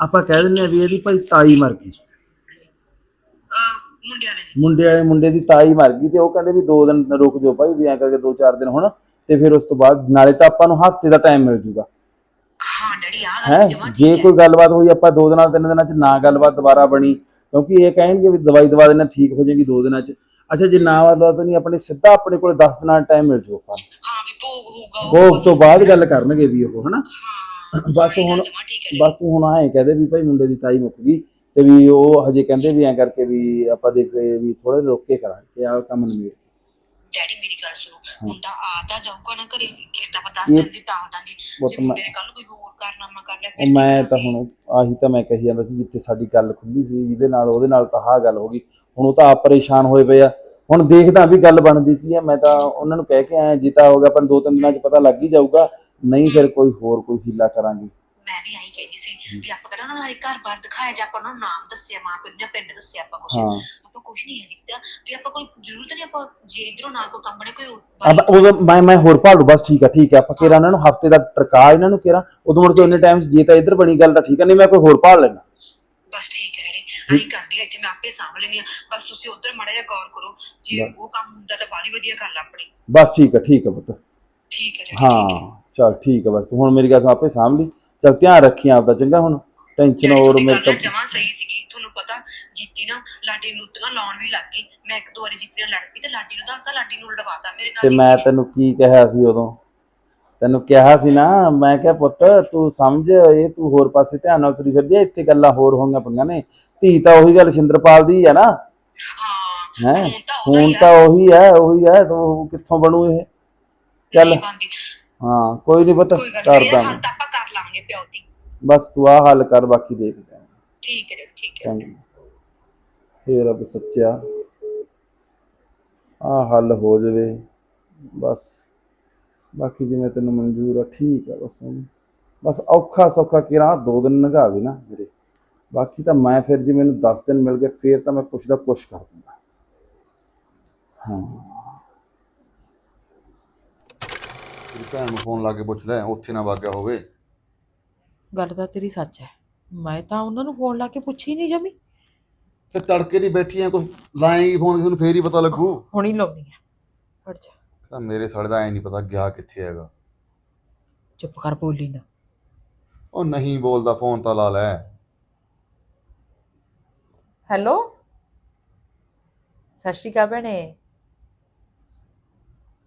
ਆਪਾਂ ਕਹਿ ਦਿੰਦੇ ਆ ਵੀ ਇਹਦੀ ਭਾਈ ਤਾਈ ਮਰ ਗਈ। ਅਹ, ਮੁੰਡਿਆਂ ਨੇ। ਮੁੰਡੇ ਵਾਲੇ ਮੁੰਡੇ ਦੀ ਤਾਈ ਮਰ ਗਈ ਤੇ ਉਹ ਕਹਿੰਦੇ ਵੀ ਦੋ ਦਿਨ ਰੁਕ ਜਾਓ ਭਾਈ ਵੀ ਐਂ ਕਰਕੇ ਦੋ ਚਾਰ ਦਿਨ ਹੁਣ ਤੇ ਫਿਰ ਉਸ ਤੋਂ ਬਾਅਦ ਨਾਲੇ ਤਾਂ ਆਪਾਂ ਨੂੰ ਹਫ਼ਤੇ ਦਾ ਟਾਈਮ ਮਿਲ ਜੂਗਾ। ਹਾਂ ਡੈਡੀ ਆ ਹੈ? ਗੱਲ ਜਮਾ ਜੇ ਕੋਈ ਗੱਲਬਾਤ ਹੋਈ ਆਪਾਂ ਦੋ ਦਿਨਾਂ ਤਿੰਨ ਦਿਨਾਂ ਚ ਨਾ ਗੱਲਬਾਤ ਦੁਬਾਰਾ ਬਣੀ ਕਿਉਂਕਿ ਇਹ ਕਹਿਣਗੇ ਵੀ ਦਵਾਈ ਦਵਾ ਦੇਣਾ ਠੀਕ ਹੋ ਜਾਏਗੀ ਦੋ ਦਿਨਾਂ ਚ। ਅੱਛਾ ਜੇ ਨਾ ਗੱਲਬਾਤ ਨਹੀਂ ਆਪਣੇ ਸਿੱਧਾ ਆਪਣੇ ਕੋਲ 10 ਦਿਨਾਂ ਦਾ ਟਾਈਮ ਮਿਲ ਜੂ ਆਪਾਂ। ਹਾਂ ਵੀ ਭੋਗ ਹੋਊਗਾ ਭੋਗ ਤੋਂ ਬਾਅਦ ਗੱਲ ਕਰਨਗੇ ਵੀ ਉਹ ਹਨਾ? ਹਾਂ। ਬਸ ਹੁਣ ਬਸ ਤੂੰ ਹੁਣ ਐਂ ਕਹਦੇ ਵੀ ਭਾਈ ਮੁੰਡੇ ਦੀ ਤਾਈ ਮੁੱਕ ਗਈ ਤੇ ਵੀ ਉਹ ਹਜੇ ਕਹਿੰਦੇ ਵੀ ਐਂ ਕਰਕੇ ਵੀ ਆਪਾਂ ਦੇਖਦੇ ਵੀ ਥੋੜੇ ਰੋਕ ਕੇ ਕਰਾਂਗੇ ਆਹ ਕੰਮ ਨਹੀਂ ਡੈਡੀ ਮੇਰੀ ਗੱਲ ਸੁਣੋ ਮੁੰਡਾ ਆ ਤਾਂ ਜਾਊਗਾ ਨਾ ਘਰੇ ਫਿਰ ਤਾਂ ਆਪਾਂ ਦੱਸ ਇਹ- ਦਿਨ ਦੀ ਟਾਲ ਦਾਂਗੇ। ਜੇ ਤਾਂ ਮੈਂ- ਮੁੰਡੇ ਨੇ ਕੱਲ ਕੋਈ ਹੋਰ ਕਾਰਨਾਮਾ ਕਰ ਲਿਆ ਕੀ ਮੈਂ ਤਾਂ? ਹੁਣ ਆਹੀ ਤਾਂ ਮੈਂ ਕਹੀ ਜਾਂਦਾ ਸੀ ਜਿੱਥੇ ਸਾਡੀ ਗੱਲ ਖੁੱਲੀ ਸੀ ਜਿਹਦੇ ਨਾਲ ਉਹਦੇ ਨਾਲ ਤਾਂ ਆਹ ਗੱਲ ਹੋ ਗਈ। ਹੁਣ ਉਹ ਤਾਂ ਆਪ ਪਰੇਸ਼ਾਨ ਹੋਏ ਪਏ ਆ। ਹੁਣ ਦੇਖਦਾ ਵੀ ਗੱਲ ਬਣਦੀ ਕੀ ਆ। ਮੈਂ ਤਾਂ ਉਹਨਾਂ ਨੂੰ ਕਹਿ ਕੇ ਆਇਆ ਜਿੱਤਾ ਹੋ ਗਿਆ ਪਰ ਦੋ ਤਿੰਨ ਦਿਨਾਂ 'ਚ ਪਤਾ ਲੱਗ ਹੀ ਜਾਊਗਾ ਨਹੀਂ ਫਿਰ ਕੋਈ ਹੋਰ ਕੋਈ ਹੀਲਾ ਕਰਾਂਗੇ। ਮੈਂ ਵੀ ਆਹੀ ਕਹਿੰਦੀ ਸੀ ਵੀ ਆਪਾਂ ਕਹਿੰਦਾ ਨਾ ਘਰ ਬਾਰ ਦਿਖਾਇਆ ਜਾਂ ਆਪਾਂ ਉਹਨਾਂ ਨੂੰ ਨਾਮ ਦੱਸਿਆ ਮਾਂ ਪਿਓ ਨੇ ਪਿੰਡ ਦੱਸਿਆ ਆਪਾਂ ਕੁਝ ਹਾਂ। ਆਪਾਂ ਕੁਝ ਨਹੀਂ ਹੈ ਜਿੱਦਾਂ ਵੀ ਆਪਾਂ ਕੋਈ ਜ਼ਰੂਰਤ ਨਹੀਂ ਆਪਾਂ ਜੇ ਇਧਰੋਂ ਨਾ ਕੋਈ ਕੰਮ ਬਣੇ ਕੋਈ ਅਬ ਉਦੋਂ ਮੈਂ ਮੈਂ ਹੋਰ ਭਾਲੂ ਬਸ ਠੀਕ ਆ ਠੀਕ ਆ। ਆਪਾਂ ਕਿਹੜਾ ਉਹਨਾਂ ਨੂੰ ਹਫ਼ਤੇ ਦਾ ਟਰਕਾ ਇਹਨਾਂ ਨੂੰ ਕਿਹੜਾ? ਉਦੋਂ ਮੁੜ ਕੇ ਉਹਨੇ ਟਾਈਮ ਜੇ ਤਾਂ ਇੱਧਰ ਬਣੀ ਗੱਲ ਤਾਂ ਠੀਕ ਆ ਨਹੀਂ ਮੈਂ ਕੋਈ ਹੋਰ ਭਾਲ ਲੈਣਾ ਬਸ ਠੀਕ ਹੈ ਡੈਡੀ ਆਹੀ ਕਰਦੀ ਆ ਇੱਥੇ ਮੈਂ ਆਪੇ ਸਾਂਭ ਲੈਣੀ ਆ। ਬਸ ਤੁਸੀਂ ਉਧਰ ਮਾੜਾ ਜਿਹਾ ਗੌਰ ਕਰੋ ਜੇ। ਉਹ ਕੰਮ ਹੁੰਦਾ ਤਾਂ ਬਾਲੀ ਵਧੀਆ ਗੱਲ ਆ ਆਪਣੀ। ਬਸ ਠੀਕ ਆ ਠੀਕ ਆ ਪੁੱਤ। ਠੀਕ ਹੈ ਡੈਡੀ ਠੀਕ ਹੈ ਹਾਂ। ਚਲ ਠੀਕ ਆ ਬਸ ਤੂੰ ਹੁਣ ਮੇਰੀ ਗੱਲ ਆਪੇ ਸਾਂਭ ਲਈ। ਚਲ ਧਿਆਨ ਰੱਖੀ ਆਪਦਾ ਚੰਗਾ ਹੁਣ। ਟੈਨਸ਼ਨ ਹੋਰ ਮੇਰੇ ਤੋਂ। ਜਮਾ ਸਹੀ ਸੀਗੀ ਤੁਹਾਨੂੰ ਪਤਾ ਜੀਤੀ ਨਾ ਲਾਡੀ ਨੂੰ ਉੱਤੀਆਂ ਲਾਉਣ ਵੀ ਲੱਗ ਗਈ। ਮੈਂ ਇੱਕ ਦੋ ਵਾਰੀ ਜੀਤੀ ਨਾਲ ਲੜ ਪਈ ਤੇ ਲਾਡੀ ਨੂੰ ਦੱਸਦਾ ਲਾਡੀ ਨੂੰ ਲੜਵਾਤਾ ਮੇਰੇ ਨਾਲ ਤੇ ਮੈਂ। ਤੈਨੂੰ ਕੀ ਕਿਹਾ ਸੀ ਉਦੋਂ? ਤੈਨੂੰ ਕਿਹਾ ਸੀ ਨਾ ਮੈਂ ਕਿਹਾ ਪੁੱਤ ਤੂੰ ਸਮਝ ਇਹ ਤੂੰ ਹੋਰ ਪਾਸੇ ਧਿਆਨ ਨਾਲ ਤੁਰੀ ਫਿਰਦੀ ਇੱਥੇ ਗੱਲਾਂ ਹੋਰ ਹੋਈਆਂ ਪਈਆਂ ਨੇ। ਧੀ ਤਾਂ ਉਹੀ ਗੱਲ ਸ਼ਿੰਦਰਪਾਲ ਦੀ ਆ ਨਾ। ਹਾਂ ਹੈ? ਹੁਣ ਤਾਂ ਹੀ। ਉਹੀ ਹੈ ਉਹੀ ਹੈ ਤੂੰ ਕਿੱਥੋਂ ਬਣੂ ਇਹ? ਚੱਲ। ਹਾਂ ਕੋਈ ਨਹੀਂ ਪੁੱਤ ਕੋਈ ਗੱਲ ਕਰ ਨਹੀਂ ਦਾਂਗੇ। ਹਾਂ ਤਾਂ ਆਪਾਂ ਕਰ ਲਾਂਗੇ ਪਿਓ ਦੀ। ਬਸ ਤੂੰ ਆਹ ਹੱਲ ਕਰ ਬਾਕੀ ਦੇਖਦੇ ਆਂ ਠੀਕ ਹੈ ਠੀਕ ਹੈ। ਚੰਗਾ। ਹੇ ਰੱਬ ਸੱਚਿਆ ਆ ਹੱਲ ਹੋ ਜਾਵੇ ਬਸ। ਬਾਕੀ ਜਿਵੇਂ ਤੈਨੂੰ ਮਨਜ਼ੂਰ ਆ ਠੀਕ ਆ ਬਸ ਹੁਣ। ਬਸ ਔਖਾ ਸੌਖਾ ਕਿਰਾ ਦੋ ਦਿਨ ਲੰਘਾ ਦੇ ਨਾ ਮੇਰੇ। ਬਾਕੀ ਤਾਂ ਮੈਂ ਫਿਰ ਜੇ ਮੈਨੂੰ 10 ਦਿਨ ਮਿਲ ਗਏ ਫਿਰ ਤਾਂ ਮੈਂ ਕੁਛ ਦਾ ਕੁਛ ਕਰ ਦੂੰਗਾ ਹਾਂ ਤੇਰੀ ਭੈਣ ਨੂੰ ਫੋਨ ਲਾ ਕੇ ਪੁੱਛ ਲੈ ਉੱਥੇ ਨਾ ਵਾਗਿਆ ਹੋਵੇ। ਗੱਲ ਤਾਂ ਤੇਰੀ ਸੱਚ ਹੈ। ਮੈਂ ਤਾਂ ਉਹਨਾਂ ਨੂੰ ਫੋਨ ਲਾ ਕੇ ਪੁੱਛੀ ਨਹੀਂ ਜਮੀ। ਤੇ ਤੜਕੇ ਦੀ ਬੈਠੀ ਆ ਕੁਝ ਲਾਏਗੀ ਫੋਨ ਕਿਸੇ ਨੂੰ ਫੇਰ ਹੀ ਪਤਾ ਲੱਗੂ। ਹੁਣੀ ਲਾਉਣੀ ਆ ਹਟ ਜਾ। ਤਾਂ ਮੇਰੇ ਸਾਲੇ ਦਾ ਐ ਨਹੀਂ ਪਤਾ ਗਿਆ ਕਿੱਥੇ ਹੈਗਾ। ਚੁੱਪ ਕਰ ਬੋਲੀ ਨਾ। ਉਹ ਨਹੀਂ ਬੋਲਦਾ ਫੋਨ ਤਾਂ ਲਾ ਲੈ। ਹੈਲੋ? ਸਤਿ ਸ਼੍ਰੀ ਅਕਾਲ ਭੈਣੇ।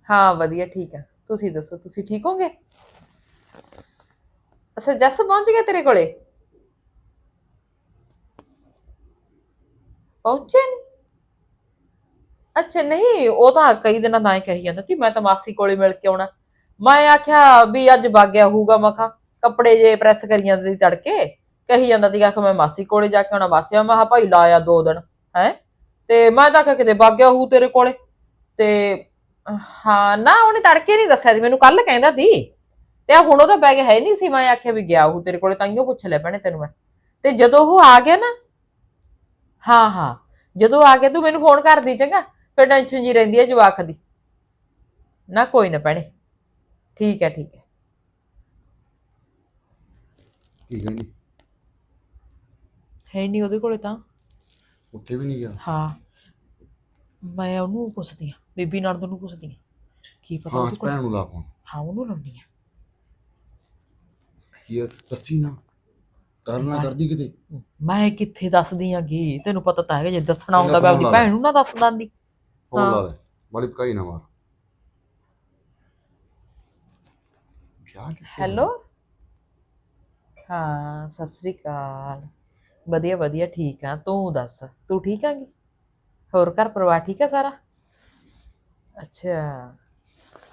ਹਾਂ ਵਧੀਆ ਠੀਕ ਆ। ਤੁਸੀਂ ਦੱਸੋ, ਤੁਸੀਂ ਠੀਕ ਹੋਗੇ? ਅੱਛਾ, ਜੱਸ ਪਹੁੰਚ ਗਿਆ ਤੇਰੇ ਕੋਲੇ? ਪਹੁੰਚੇ ਅੱਛਾ, ਨਹੀਂ, ਉਹ ਤਾਂ ਕਈ ਦਿਨਾਂ ਦਾ ਹੀ ਕਹੀ ਜਾਂਦਾ ਸੀ, ਮੈਂ ਤਾਂ ਮਾਸੀ ਕੋਲੇ ਮਿਲ ਕੇ ਆਉਣਾ। ਮੈਂ ਆਖਿਆ ਵੀ ਅੱਜ ਬਾਗਿਆ ਹੋਊਗਾ ਮਖਾ ਕੱਪੜੇ ਜੇ ਪ੍ਰੈਸ ਕਰੀ ਜਾਂਦੇ ਸੀ ਤੜਕੇ, ਕਹੀ ਜਾਂਦਾ ਸੀ ਆਖਿਆ ਮੈਂ ਮਾਸੀ ਕੋਲੇ ਜਾ ਕੇ ਆਉਣਾ। ਮਾਸੀ ਮੈਂ ਕਿਹਾ ਭਾਈ ਲਾਇਆ ਦੋ ਦਿਨ, ਹੈ? ਤੇ ਮੈਂ ਤਾਂ ਆਖਿਆ ਕਿਤੇ ਬਾਗਿਆ ਹੋਊ ਤੇਰੇ ਕੋਲੇ। ਤੇ ਹਾਂ ਨਾ ਉਹਨੇ ਤੜਕੇ ਨਹੀਂ ਦੱਸਿਆ ਸੀ ਮੈਨੂੰ ਕੱਲ ਕਹਿੰਦਾ ਸੀ। ਤੇ ਆ ਹੁਣ ਉਹਦਾ ਬੈਗ ਹੈ ਨਹੀਂ ਸੀ ਮੈਂ ਆਖਿਆ ਵੀ ਗਿਆ ਉਹ ਤੇਰੇ ਕੋਲੇ ਤਾਂਹੀਓ ਪੁੱਛ ਲਿਆ ਭੈਣੇ ਤੈਨੂੰ ਮੈਂ। ਤੇ ਜਦੋਂ ਉਹ ਆ ਗਿਆ ਨਾ ਹਾਂ ਹਾਂ ਜਦੋਂ ਆ ਗਿਆ ਤੂੰ ਮੈਨੂੰ ਫੋਨ ਕਰਦੀ ਚੰਗਾ ਫਿਰ ਟੈਨਸ਼ਨ ਜੀ ਰਹਿੰਦੀ ਹੈ ਜਵਾਕ ਦੀ। ਨਾ ਕੋਈ ਨਾ ਭੈਣੇ ਠੀਕ ਹੈ ਠੀਕ ਹੈ। ਕੀ ਕਹਿੰਦੀ ਹੈ ਨਹੀਂ ਉਹਦੇ ਕੋਲੇ ਤਾਂ। ਉੱਥੇ ਵੀ ਨਹੀਂ ਗਿਆ। ਹਾਂ ਮੈਂ ਉਹਨੂੰ ਪੁੱਛਦੀ ਆ ਬੀਬੀ ਨਰਦ ਨੂੰ ਪੁੱਛਦੀ ਆ ਕੀ ਪਤਾ ਹਾਂ ਉਹਦੇ ਕੋਲ ਭੈਣ ਨੂੰ ਲਾ ਫੋਨ। ਹਾਂ ਉਹਨੂੰ ਲਾਉਣੀ ਆ ਆ, ਦੱਸੀ ਨਾ। ਕਰ ਨਾ ਕਰਦੀ ਕਿਤੇ। ਮੈਂ ਕਿੱਥੇ ਦੱਸਦੀ ਆਂਗੀ ਤੈਨੂੰ ਪਤਾ ਤਾਂ ਹੈਗਾ ਜੇ ਦੱਸਣਾ ਹੁੰਦਾ ਮੈਂ ਆਪਣੀ। ਭੈਣ ਨੂੰ ਨਾ ਦੱਸ ਦਿੰਦੀ। ਫੋਨ ਹਾਂ। ਲਾ ਲੈ ਵਾਲੀ ਪਕਾਈ ਨਾ ਮਾਰ। ਕਿੱਥੇ ਹੈਲੋ? ਹਾਂ ਸਤਿ ਸ੍ਰੀ ਅਕਾਲ। ਵਧੀਆ ਵਧੀਆ ਠੀਕ ਆ ਤੂੰ ਦੱਸ। ਤੂੰ ਠੀਕ ਆਂਗੀ? ਹੋਰ ਘਰ ਪਰਿਵਾਰ ਠੀਕ ਆ ਸਾਰਾ? ਅੱਛਾ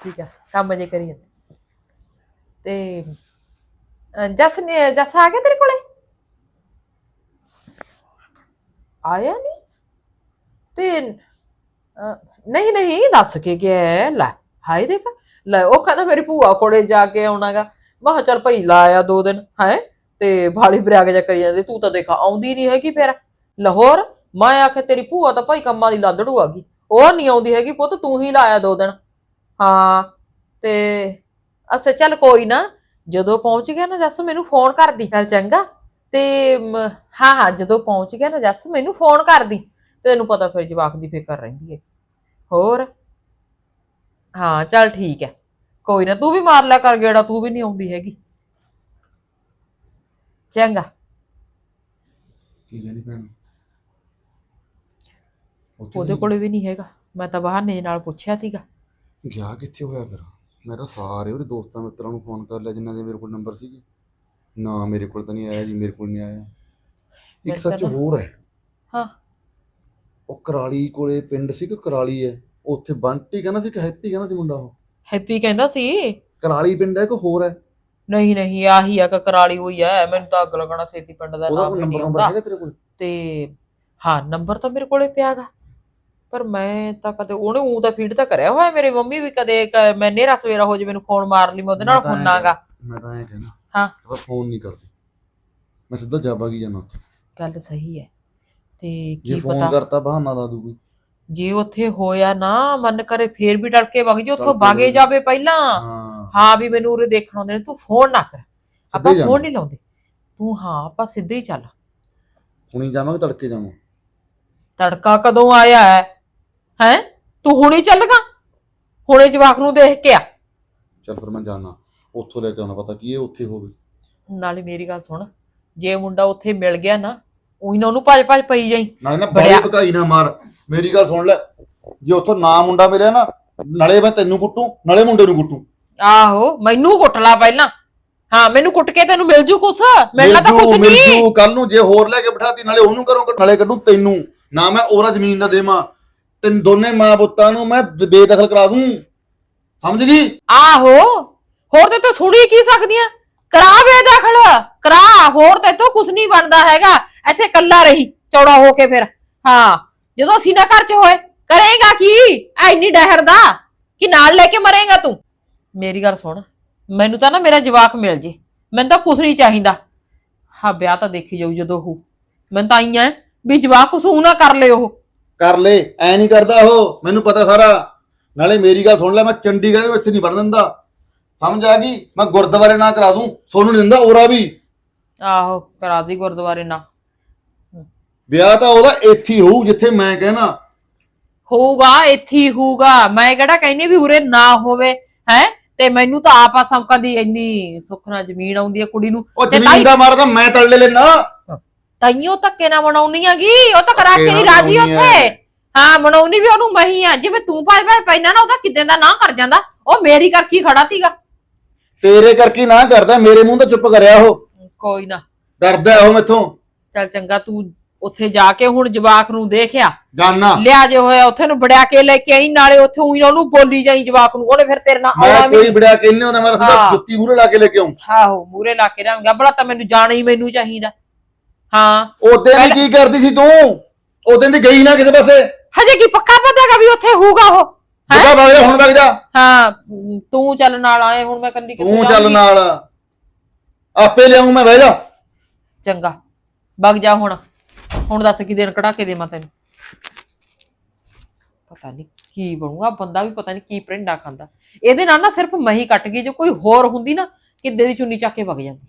ਠੀਕ ਆ ਕੰਮ ਜੇ ਕਰੀ ਜਾਂਦੇ ਤੇ ਅ, ਜਸ ਨੇ ਜਸ ਆ ਗਿਆ ਤੇਰੇ ਕੋਲੇ ਆਇਆ ਨਹੀਂ ਤੇ ਅ, ਨਹੀਂ ਨਹੀਂ ਦੱਸ ਕੇ ਗਿਆ ਹੈ। ਲੈ ਹਾਏ ਦੇਖ ਲੈ ਉਹ ਕਹਿੰਦਾ ਮੇਰੀ ਭੂਆ ਕੋਲੇ ਜਾ ਕੇ ਆਉਣਾਗਾ ਮੈਂ ਕਿਹਾ ਚੱਲ ਭਈ ਲਾ ਆ ਦੋ ਦਿਨ ਹੈ ਤੇ ਭਾਲੀ ਬਰਾਗ ਜਾ ਕਰੀ ਜਾਂਦੇ ਤੂੰ ਤਾਂ ਦੇਖਾ ਆਉਂਦੀ ਨਹੀਂ ਹੈਗੀ ਫਿਰ ਲਾਹੌਰ ਮੈਂ ਆਖਿਆ ਤੇਰੀ ਭੂਆ ਤਾਂ ਭਾਈ ਕੰਮਾਂ ਦੀ ਲਾਦੜੂ ਆ ਗਈ ਉਹ ਨਹੀਂ ਆਉਂਦੀ ਹੈਗੀ ਪੁੱਤ, ਤੂੰ ਹੀ ਲਾਇਆ ਦੋ ਦਿਨ। ਹਾਂ, ਤੇ ਅੱਛਾ, ਚੱਲ ਕੋਈ ਨਾ, ਜਦੋਂ ਪਹੁੰਚ ਗਿਆ ਨਾ ਜੱਸ, ਮੈਨੂੰ ਫੋਨ ਕਰਦੀ ਚੱਲ ਚੰਗਾ, ਤੇ ਹਾਂ ਹਾਂ, ਜਦੋਂ ਪਹੁੰਚ ਗਿਆ ਨਾ ਜੱਸ, ਮੈਨੂੰ ਫੋਨ ਕਰਦੀ ਤੈਨੂੰ ਪਤਾ ਫਿਰ ਜਵਾਕ ਦੀ ਫਿਕਰ ਰਹਿੰਦੀ ਹੈ ਹੋਰ? ਹਾਂ, ਚੱਲ ਠੀਕ ਹੈ ਕੋਈ ਨਾ, ਤੂੰ ਵੀ ਮਾਰ ਲਿਆ ਕਰ ਗੇੜਾ, ਤੂੰ ਵੀ ਨਹੀਂ ਆਉਂਦੀ ਹੈਗੀ। ਚੰਗਾ। ਕੀ ਕਹਿੰਦੀ ਭੈਣ? ਉੱਥੇ ਉਹਦੇ ਕੋਲੇ ਵੀ ਨਹੀਂ ਹੈਗਾ। ਮੈਂ ਤਾਂ ਬਹਾਨੇ ਨਾਲ ਪੁੱਛਿਆ ਸੀਗਾ। ਗਿਆ ਕਿੱਥੇ ਹੋਇਆ ਫਿਰ? ਮੇਰਾ ਸਾਰੇ ਉਹਦੇ ਦੋਸਤਾਂ ਮਿੱਤਰਾਂ ਨੂੰ ਫੋਨ ਕਰ ਲਿਆ ਜਿਨ੍ਹਾਂ ਦੇ ਮੇਰੇ ਕੋਲ ਨੰਬਰ ਸੀਗੇ। ਨਾ ਮੇਰੇ ਕੋਲ ਤਾਂ ਨਹੀਂ ਆਇਆ ਜੀ ਮੇਰੇ ਕੋਲ ਨਹੀਂ ਆਇਆ। ਇੱਕ ਸੱਚ ਹੋਰ ਹੈ। ਹਾਂ। ਉਹ ਕਰਾਲੀ ਕੋਲੇ ਪਿੰਡ ਸੀ ਕਿ ਕਰਾਲੀ ਹੈ? ਉੱਥੇ ਬੰਟੀ ਕਹਿੰਦਾ ਸੀ ਕਿ ਹੈਪੀ ਕਹਿੰਦਾ ਸੀ ਮੁੰਡਾ ਉਹ। ਹੈਪੀ ਕਹਿੰਦਾ ਸੀ? ਕਰਾਲੀ ਪਿੰਡ ਹੈ ਕਿ ਹੋਰ ਹੈ? ਨਹੀਂ ਨਹੀਂ ਆਹੀ ਆ ਕਕਰਾਲੀ ਹੋਈ ਆ। ਮੈਨੂੰ ਤਾਂ ਅੱਗ ਲੱਗਣਾ ਛੇਤੀ ਪਿੰਡ ਦਾ ਨਾਮ ਨੰਬਰ ਹੈਗਾ ਤੇਰੇ ਕੋਲ? ਤੇ ਹਾਂ ਨੰਬਰ ਤਾਂ ਮੇਰੇ ਕੋਲੇ ਪਿਆਗਾ ਪਰ ਮੈਂ ਤਾਂ ਕਦੇ ਉਹਨੇ ਉਹ ਤਾਂ ਫੀਡ ਤਾਂ ਕਰਿਆ ਹੋਇਆ ਮੇਰੇ ਮੰਮੀ ਵੀ ਕਦੇ ਕ- ਮੈਂ ਨੇਰਾ ਸਵੇਰਾ ਹੋ ਜੇ ਮੈਨੂੰ ਫੋਨ ਮਾਰ ਲਈ ਮੈਂ ਉਹਦੇ ਨਾਲ ਮੈਂ ਤਾਂ ਐਂ ਹੁੰਨਾਗਾ। ਮੈਂ ਤਾਂ ਐਂ ਕਹਿਣਾ ਹਾਂ। ਉਹ ਫੋਨ ਨਹੀਂ ਕਰਦੀ। ਮੈਂ ਸਿੱਧਾ ਜਾਬਾ ਕੀ ਜਾਣਾ ਉੱਥੇ? ਗੱਲ ਸਹੀ ਹੈ ਤੇ ਜੇ ਕੀ ਫੋਨ ਪਤਾ? ਕਰਤਾ ਬਹਾਨਾ ਲਾ ਦੂ ਕੋਈ ਜੇ ਉੱਥੇ ਹੋਇਆ ਨਾ ਮਨ ਕਰੇ ਫੇਰ ਵੀ ਟੜਕੇ ਵਗ ਜੇ ਉੱਥੋਂ ਟਲ ਕੇ ਭਾਗੇ ਵਗ ਜਾਵੇ ਪਹਿਲਾਂ। ਹਾਂ। ਹਾਂ ਵੀ ਮੈਨੂੰ ਉਰੇ ਦੇਖਣ ਆਉਂਦੇ ਨੇ ਤੂੰ ਫੋਨ ਨਾ ਕਰ। ਆਪਾਂ ਫੋਨ ਨਹੀਂ ਲਾਉਂਦੇ। ਤੂੰ ਹਾਂ ਆਪਾਂ ਸਿੱਧੇ ਹੀ ਚੱਲ। ਹੁਣੀ ਜਾਵਾਂਗੇ ਤੜਕੇ ਜਾਵਾਂ ਤੜਕਾ ਕਦੋਂ ਆਇਆ ਹੈ? ਹੈ? ਤੂੰ ਹੁਣੀ ਚੱਲਗਾ ਹੁਣੇ ਜਵਾਕ ਨੂੰ ਦੇਖ ਕੇ ਆ। ਚੱਲ ਫਿਰ ਮੈਂ ਜਾਣਾ ਉੱਥੋਂ ਲੈ ਕੇ ਆਉਣਾ ਪਤਾ ਕੀ ਇਹ ਉੱਥੇ ਹੋਵੇ? ਨਾਲੇ ਮੇਰੀ ਗੱਲ ਸੁਣ ਜੇ ਮੁੰਡਾ ਉੱਥੇ ਮਿਲ ਗਿਆ ਨਾ ਉਹੀ ਨਾ ਉਹਨੂੰ ਭੱਜ ਭੱਜ ਪਈ ਜਾਈ। ਨਾਲੇ ਨਾ ਬੜਿਆ- ਬੜੀ ਭਕਾਈ ਨਾ ਮਾਰ। ਮੇਰੀ ਗੱਲ ਸੁਣ ਲੈ ਜੇ ਉੱਥੋਂ ਨਾ ਮੁੰਡਾ ਮਿਲਿਆ ਨਾ ਨਾਲੇ ਮੈਂ ਤੈਨੂੰ ਕੁੱਟੂ ਨਾਲੇ ਮੁੰਡੇ ਨੂੰ ਕੁੱਟੂ। ਆਹੋ ਮੈਨੂੰ ਕੁੱਟ ਲਾ ਪਹਿਲਾਂ। ਹਾਂ ਮੈਨੂੰ ਕੁੱਟ ਕੇ ਤੈਨੂੰ ਮਿਲ ਜੂ ਕੁਛ। ਮਿਲਣਾ ਤਾਂ ਕੁਛ ਨਹੀਂ। ਕੱਲ ਨੂੰ ਜੇ ਹੋਰ ਲੈ ਕੇ ਬਿਠਾਤੀ ਨਾਲੇ ਉਹਨੂੰ ਕਰੂੰ ਨਾਲੇ ਕੱਢੂ ਤੈਨੂੰ। ਨਾ ਮੈਂ ਉਹਰਾ ਜ਼ਮੀਨ ਦਾ ਦੇਵਾਂ। ਤੈਨੂੰ ਦੋਨੇ ਮਾਂ ਪੁੱਤਾਂ ਨੂੰ ਮੈਂ ਦ- ਬੇਦਖਲ ਕਰਾ ਦੂੰ। ਸਮਝ ਗਈ? ਆਹੋ, ਹੋਰ ਤੇ ਤੂੰ ਸੁਣੀ ਕੀ ਸਕਦੀਆਂ ਕਰਾ ਬੇਦਖਲ, ਕਰਾ, ਹੋਰ ਤੇ ਤੂੰ ਕੁਛ ਨਹੀਂ ਬਣਦਾ ਹੈਗਾ। ਇੱਥੇ ਕੱਲਾ ਰਹੀ, ਚੌੜਾ ਹੋ ਕੇ ਫਿਰ। ਹਾਂ, ਜਦੋਂ ਅਸੀਂ ਨਾ ਘਰ ਚ ਹੋਏ, ਕਰੇਗਾ ਕੀ? ਐ ਇੰਨੀ ਡਹਿਰ ਦਾ ਕਿ ਨਾਲ ਲੈ ਕੇ ਮਰੇਗਾ ਤੂੰ? ਮੇਰੀ ਗੱਲ ਸੁਣ, ਮੈਨੂੰ ਤਾਂ ਨਾ ਮੇਰਾ ਜਵਾਕ ਮਿਲ ਜੇ। ਮੈਨੂੰ ਤਾਂ ਕੁਛ ਨਹੀਂ ਚਾਹੀਦਾ। ਹਾਂ, ਵਿਆਹ ਤਾਂ ਦੇਖੀ ਜਾਊ ਜਦੋਂ ਉਹ ਮੈਨੂੰ ਤਾਂ ਆਈ ਐ ਵੀ ਜਵਾਕ ਕੁਛ ਊਂ ਨਾ ਕਰ ਲੈ ਉਹ। ਕਰ ਲੈ ਐ ਨਹੀਂ ਕਰਦਾ ਉਹ ਮੈਨੂੰ ਪਤਾ ਸਾਰਾ। ਨਾਲੇ ਮੇਰੀ ਗੱਲ ਸੁਣ ਲੈ ਮੈਂ ਚੰਡੀਗੜ੍ਹ ਵਿੱਚ ਨਹੀਂ ਵੜ ਦਿੰਦਾ। ਸਮਝ ਆ ਗਈ? ਮੈਂ ਗੁਰਦੁਆਰੇ ਨਾ ਕਰਾ ਦੂੰ ਸੋਨੂੰ ਨਹੀਂ ਦਿੰਦਾ ਔਰਾ ਵੀ। ਆਹੋ ਕਰਾ ਦੀ ਗੁਰਦੁਆਰੇ ਨਾ। ਵਿਆਹ ਤਾਂ ਉਹਦਾ ਇੱਥੇ ਹੀ ਹੋਊ ਜਿੱਥੇ ਮੈਂ ਕਹਿਣਾ। ਹੋਊਗਾ ਇੱਥੇ ਹੀ ਹੋਊਗਾ। ਮੈਂ ਕਿਹੜਾ ਕਹਿੰਦੀ ਵੀ ਉਰੇ ਨਾ ਹੋਵੇ ਹੈ? ਤੇ ਮੈਨੂੰ ਤਾਂ ਆਪਾ ਸਮਕਾਂ ਦੀ ਇੰਨੀ ਸੁੱਖ ਨਾਲ ਜ਼ਮੀਨ ਆਉਂਦੀ ਹੈ ਕੁੜੀ ਨੂੰ। ਉਹ ਜ਼ਮੀਨ ਦਾ ਮਾਰਦਾ ਮੈਂ ਤੜਲੇ ਲੈਣਾ ਤਾਈਓ ਧੱਕੇ ਨਾ ਬਣਾਉਣੀ ਹੈਗੀ ਉਹ ਤਾਂ ਕਰਾ ਕੇ ਨਹੀਂ ਰਾਜੀ ਉੱਥੇ। ਹਾਂ। ਬਣਾਉਣੀ ਵੀ ਉਹਨੂੰ ਮਹੀ ਆ ਜਿਵੇਂ ਤੂੰ ਭਾਈ ਭਾਈ ਪੈਣਾ ਨਾ ਉਹਦਾ ਕਿਤੇ ਦਾ ਨਾ ਕਰ ਜਾਂਦਾ। ਉਹ ਮੇਰੀ ਕਰਕੇ ਖੜਾ ਤੀਗਾ। ਤੇਰੇ ਕਰਕੇ ਨਾ ਕਰਦਾ ਮੇਰੇ ਮੂੰਹ ਤਾਂ ਚੁੱਪ ਕਰਿਆ ਉਹ। ਕੋਈ ਨਾ। ਡਰਦਾ ਉਹ ਮੈਥੋਂ। ਚੱਲ ਚੰਗਾ ਤੂੰ ਉੱਥੇ ਜਾ ਕੇ ਹੁਣ ਜਵਾਕ ਨੂੰ ਦੇਖਿਆ। ਜਾਨਾ। ਲਿਆ ਜੇ ਹੋਇਆ ਉੱਥੇ ਨੂੰ ਬੜਿਆ ਕੇ ਲੈ ਕੇ ਆਈ ਨਾਲੇ ਉੱਥੇ ਉਹੀ ਉਹਨੂੰ ਬੋਲੀ ਜਾਈ ਜਵਾਕ ਨੂੰ ਉਹਨੇ ਫਿਰ ਤੇਰੇ ਨਾਲ ਮੈਂ ਕੋਈ ਬੜਿਆ ਕੇ ਨਹੀਂ ਹੁੰਦਾ ਮੈਂ ਹਾਂ। ਜੁੱਤੀ ਮੂਰੇ ਲਾ ਕੇ ਲੈ ਕੇ ਆਉਂ। ਆਹੋ ਮੂਰੇ ਲਾ ਕੇ ਰਹਾਂਗਾ ਬੜਾ ਤਾਂ ਮੈਨੂੰ ਜਾਣਾ ਹੀ ਮੈਨੂੰ ਚਾਹੀਦਾ। ਹਾਂ। ਉਹਦੇ ਦੀ ਕੀ ਕਰਦੀ ਸੀ ਤੂੰ? ਉਹਦੇ ਦੀ ਗਈ ਨਾ ਕਿਸੇ ਪਾਸੇ। ਹਜੇ ਕੀ ਪੱਕਾ ਪਤਾਗਾ ਵੀ ਉੱਥੇ ਹੋਊਗਾ ਉਹ? ਜਿਹੜਾ ਬਾਵੇ ਹੁਣ ਵਗ ਜਾ। ਹਾਂ ਤੂੰ ਚੱਲ ਨਾਲ ਆਏ ਹੁਣ ਮੈਂ ਕਿੱਥੇ ਤੂੰ ਚੱਲ? ਨਾਲ। ਆਪੇ ਲਿਆਉਂ ਮੈਂ ਬਹਿ ਜਾ। ਚੰਗਾ ਵਗ ਜਾ ਹੁਣ। ਹੁਣ ਦੱਸ ਕੀ ਦਿਨ ਕਢਾ ਕੇ ਦੇਵਾਂ ਤੈਨੂੰ? ਪਤਾ ਨਹੀਂ ਕੀ ਬਣੂਗਾ ਬੰਦਾ ਵੀ ਪਤਾ ਨਹੀਂ ਕੀ ਪ੍ਰਿੰਡਾ ਖਾਂਦਾ। ਇਹਦੇ ਨਾਲ ਨਾ ਸਿਰਫ ਮਹੀ ਕੱਟ ਗਈ ਜੋ ਕੋਈ ਹੋਰ ਹੁੰਦੀ ਨਾ ਕਿੱਦੇ ਦੀ ਚੁੰਨੀ ਚੱਕ ਕੇ ਵਗ ਜਾਂਦੀ?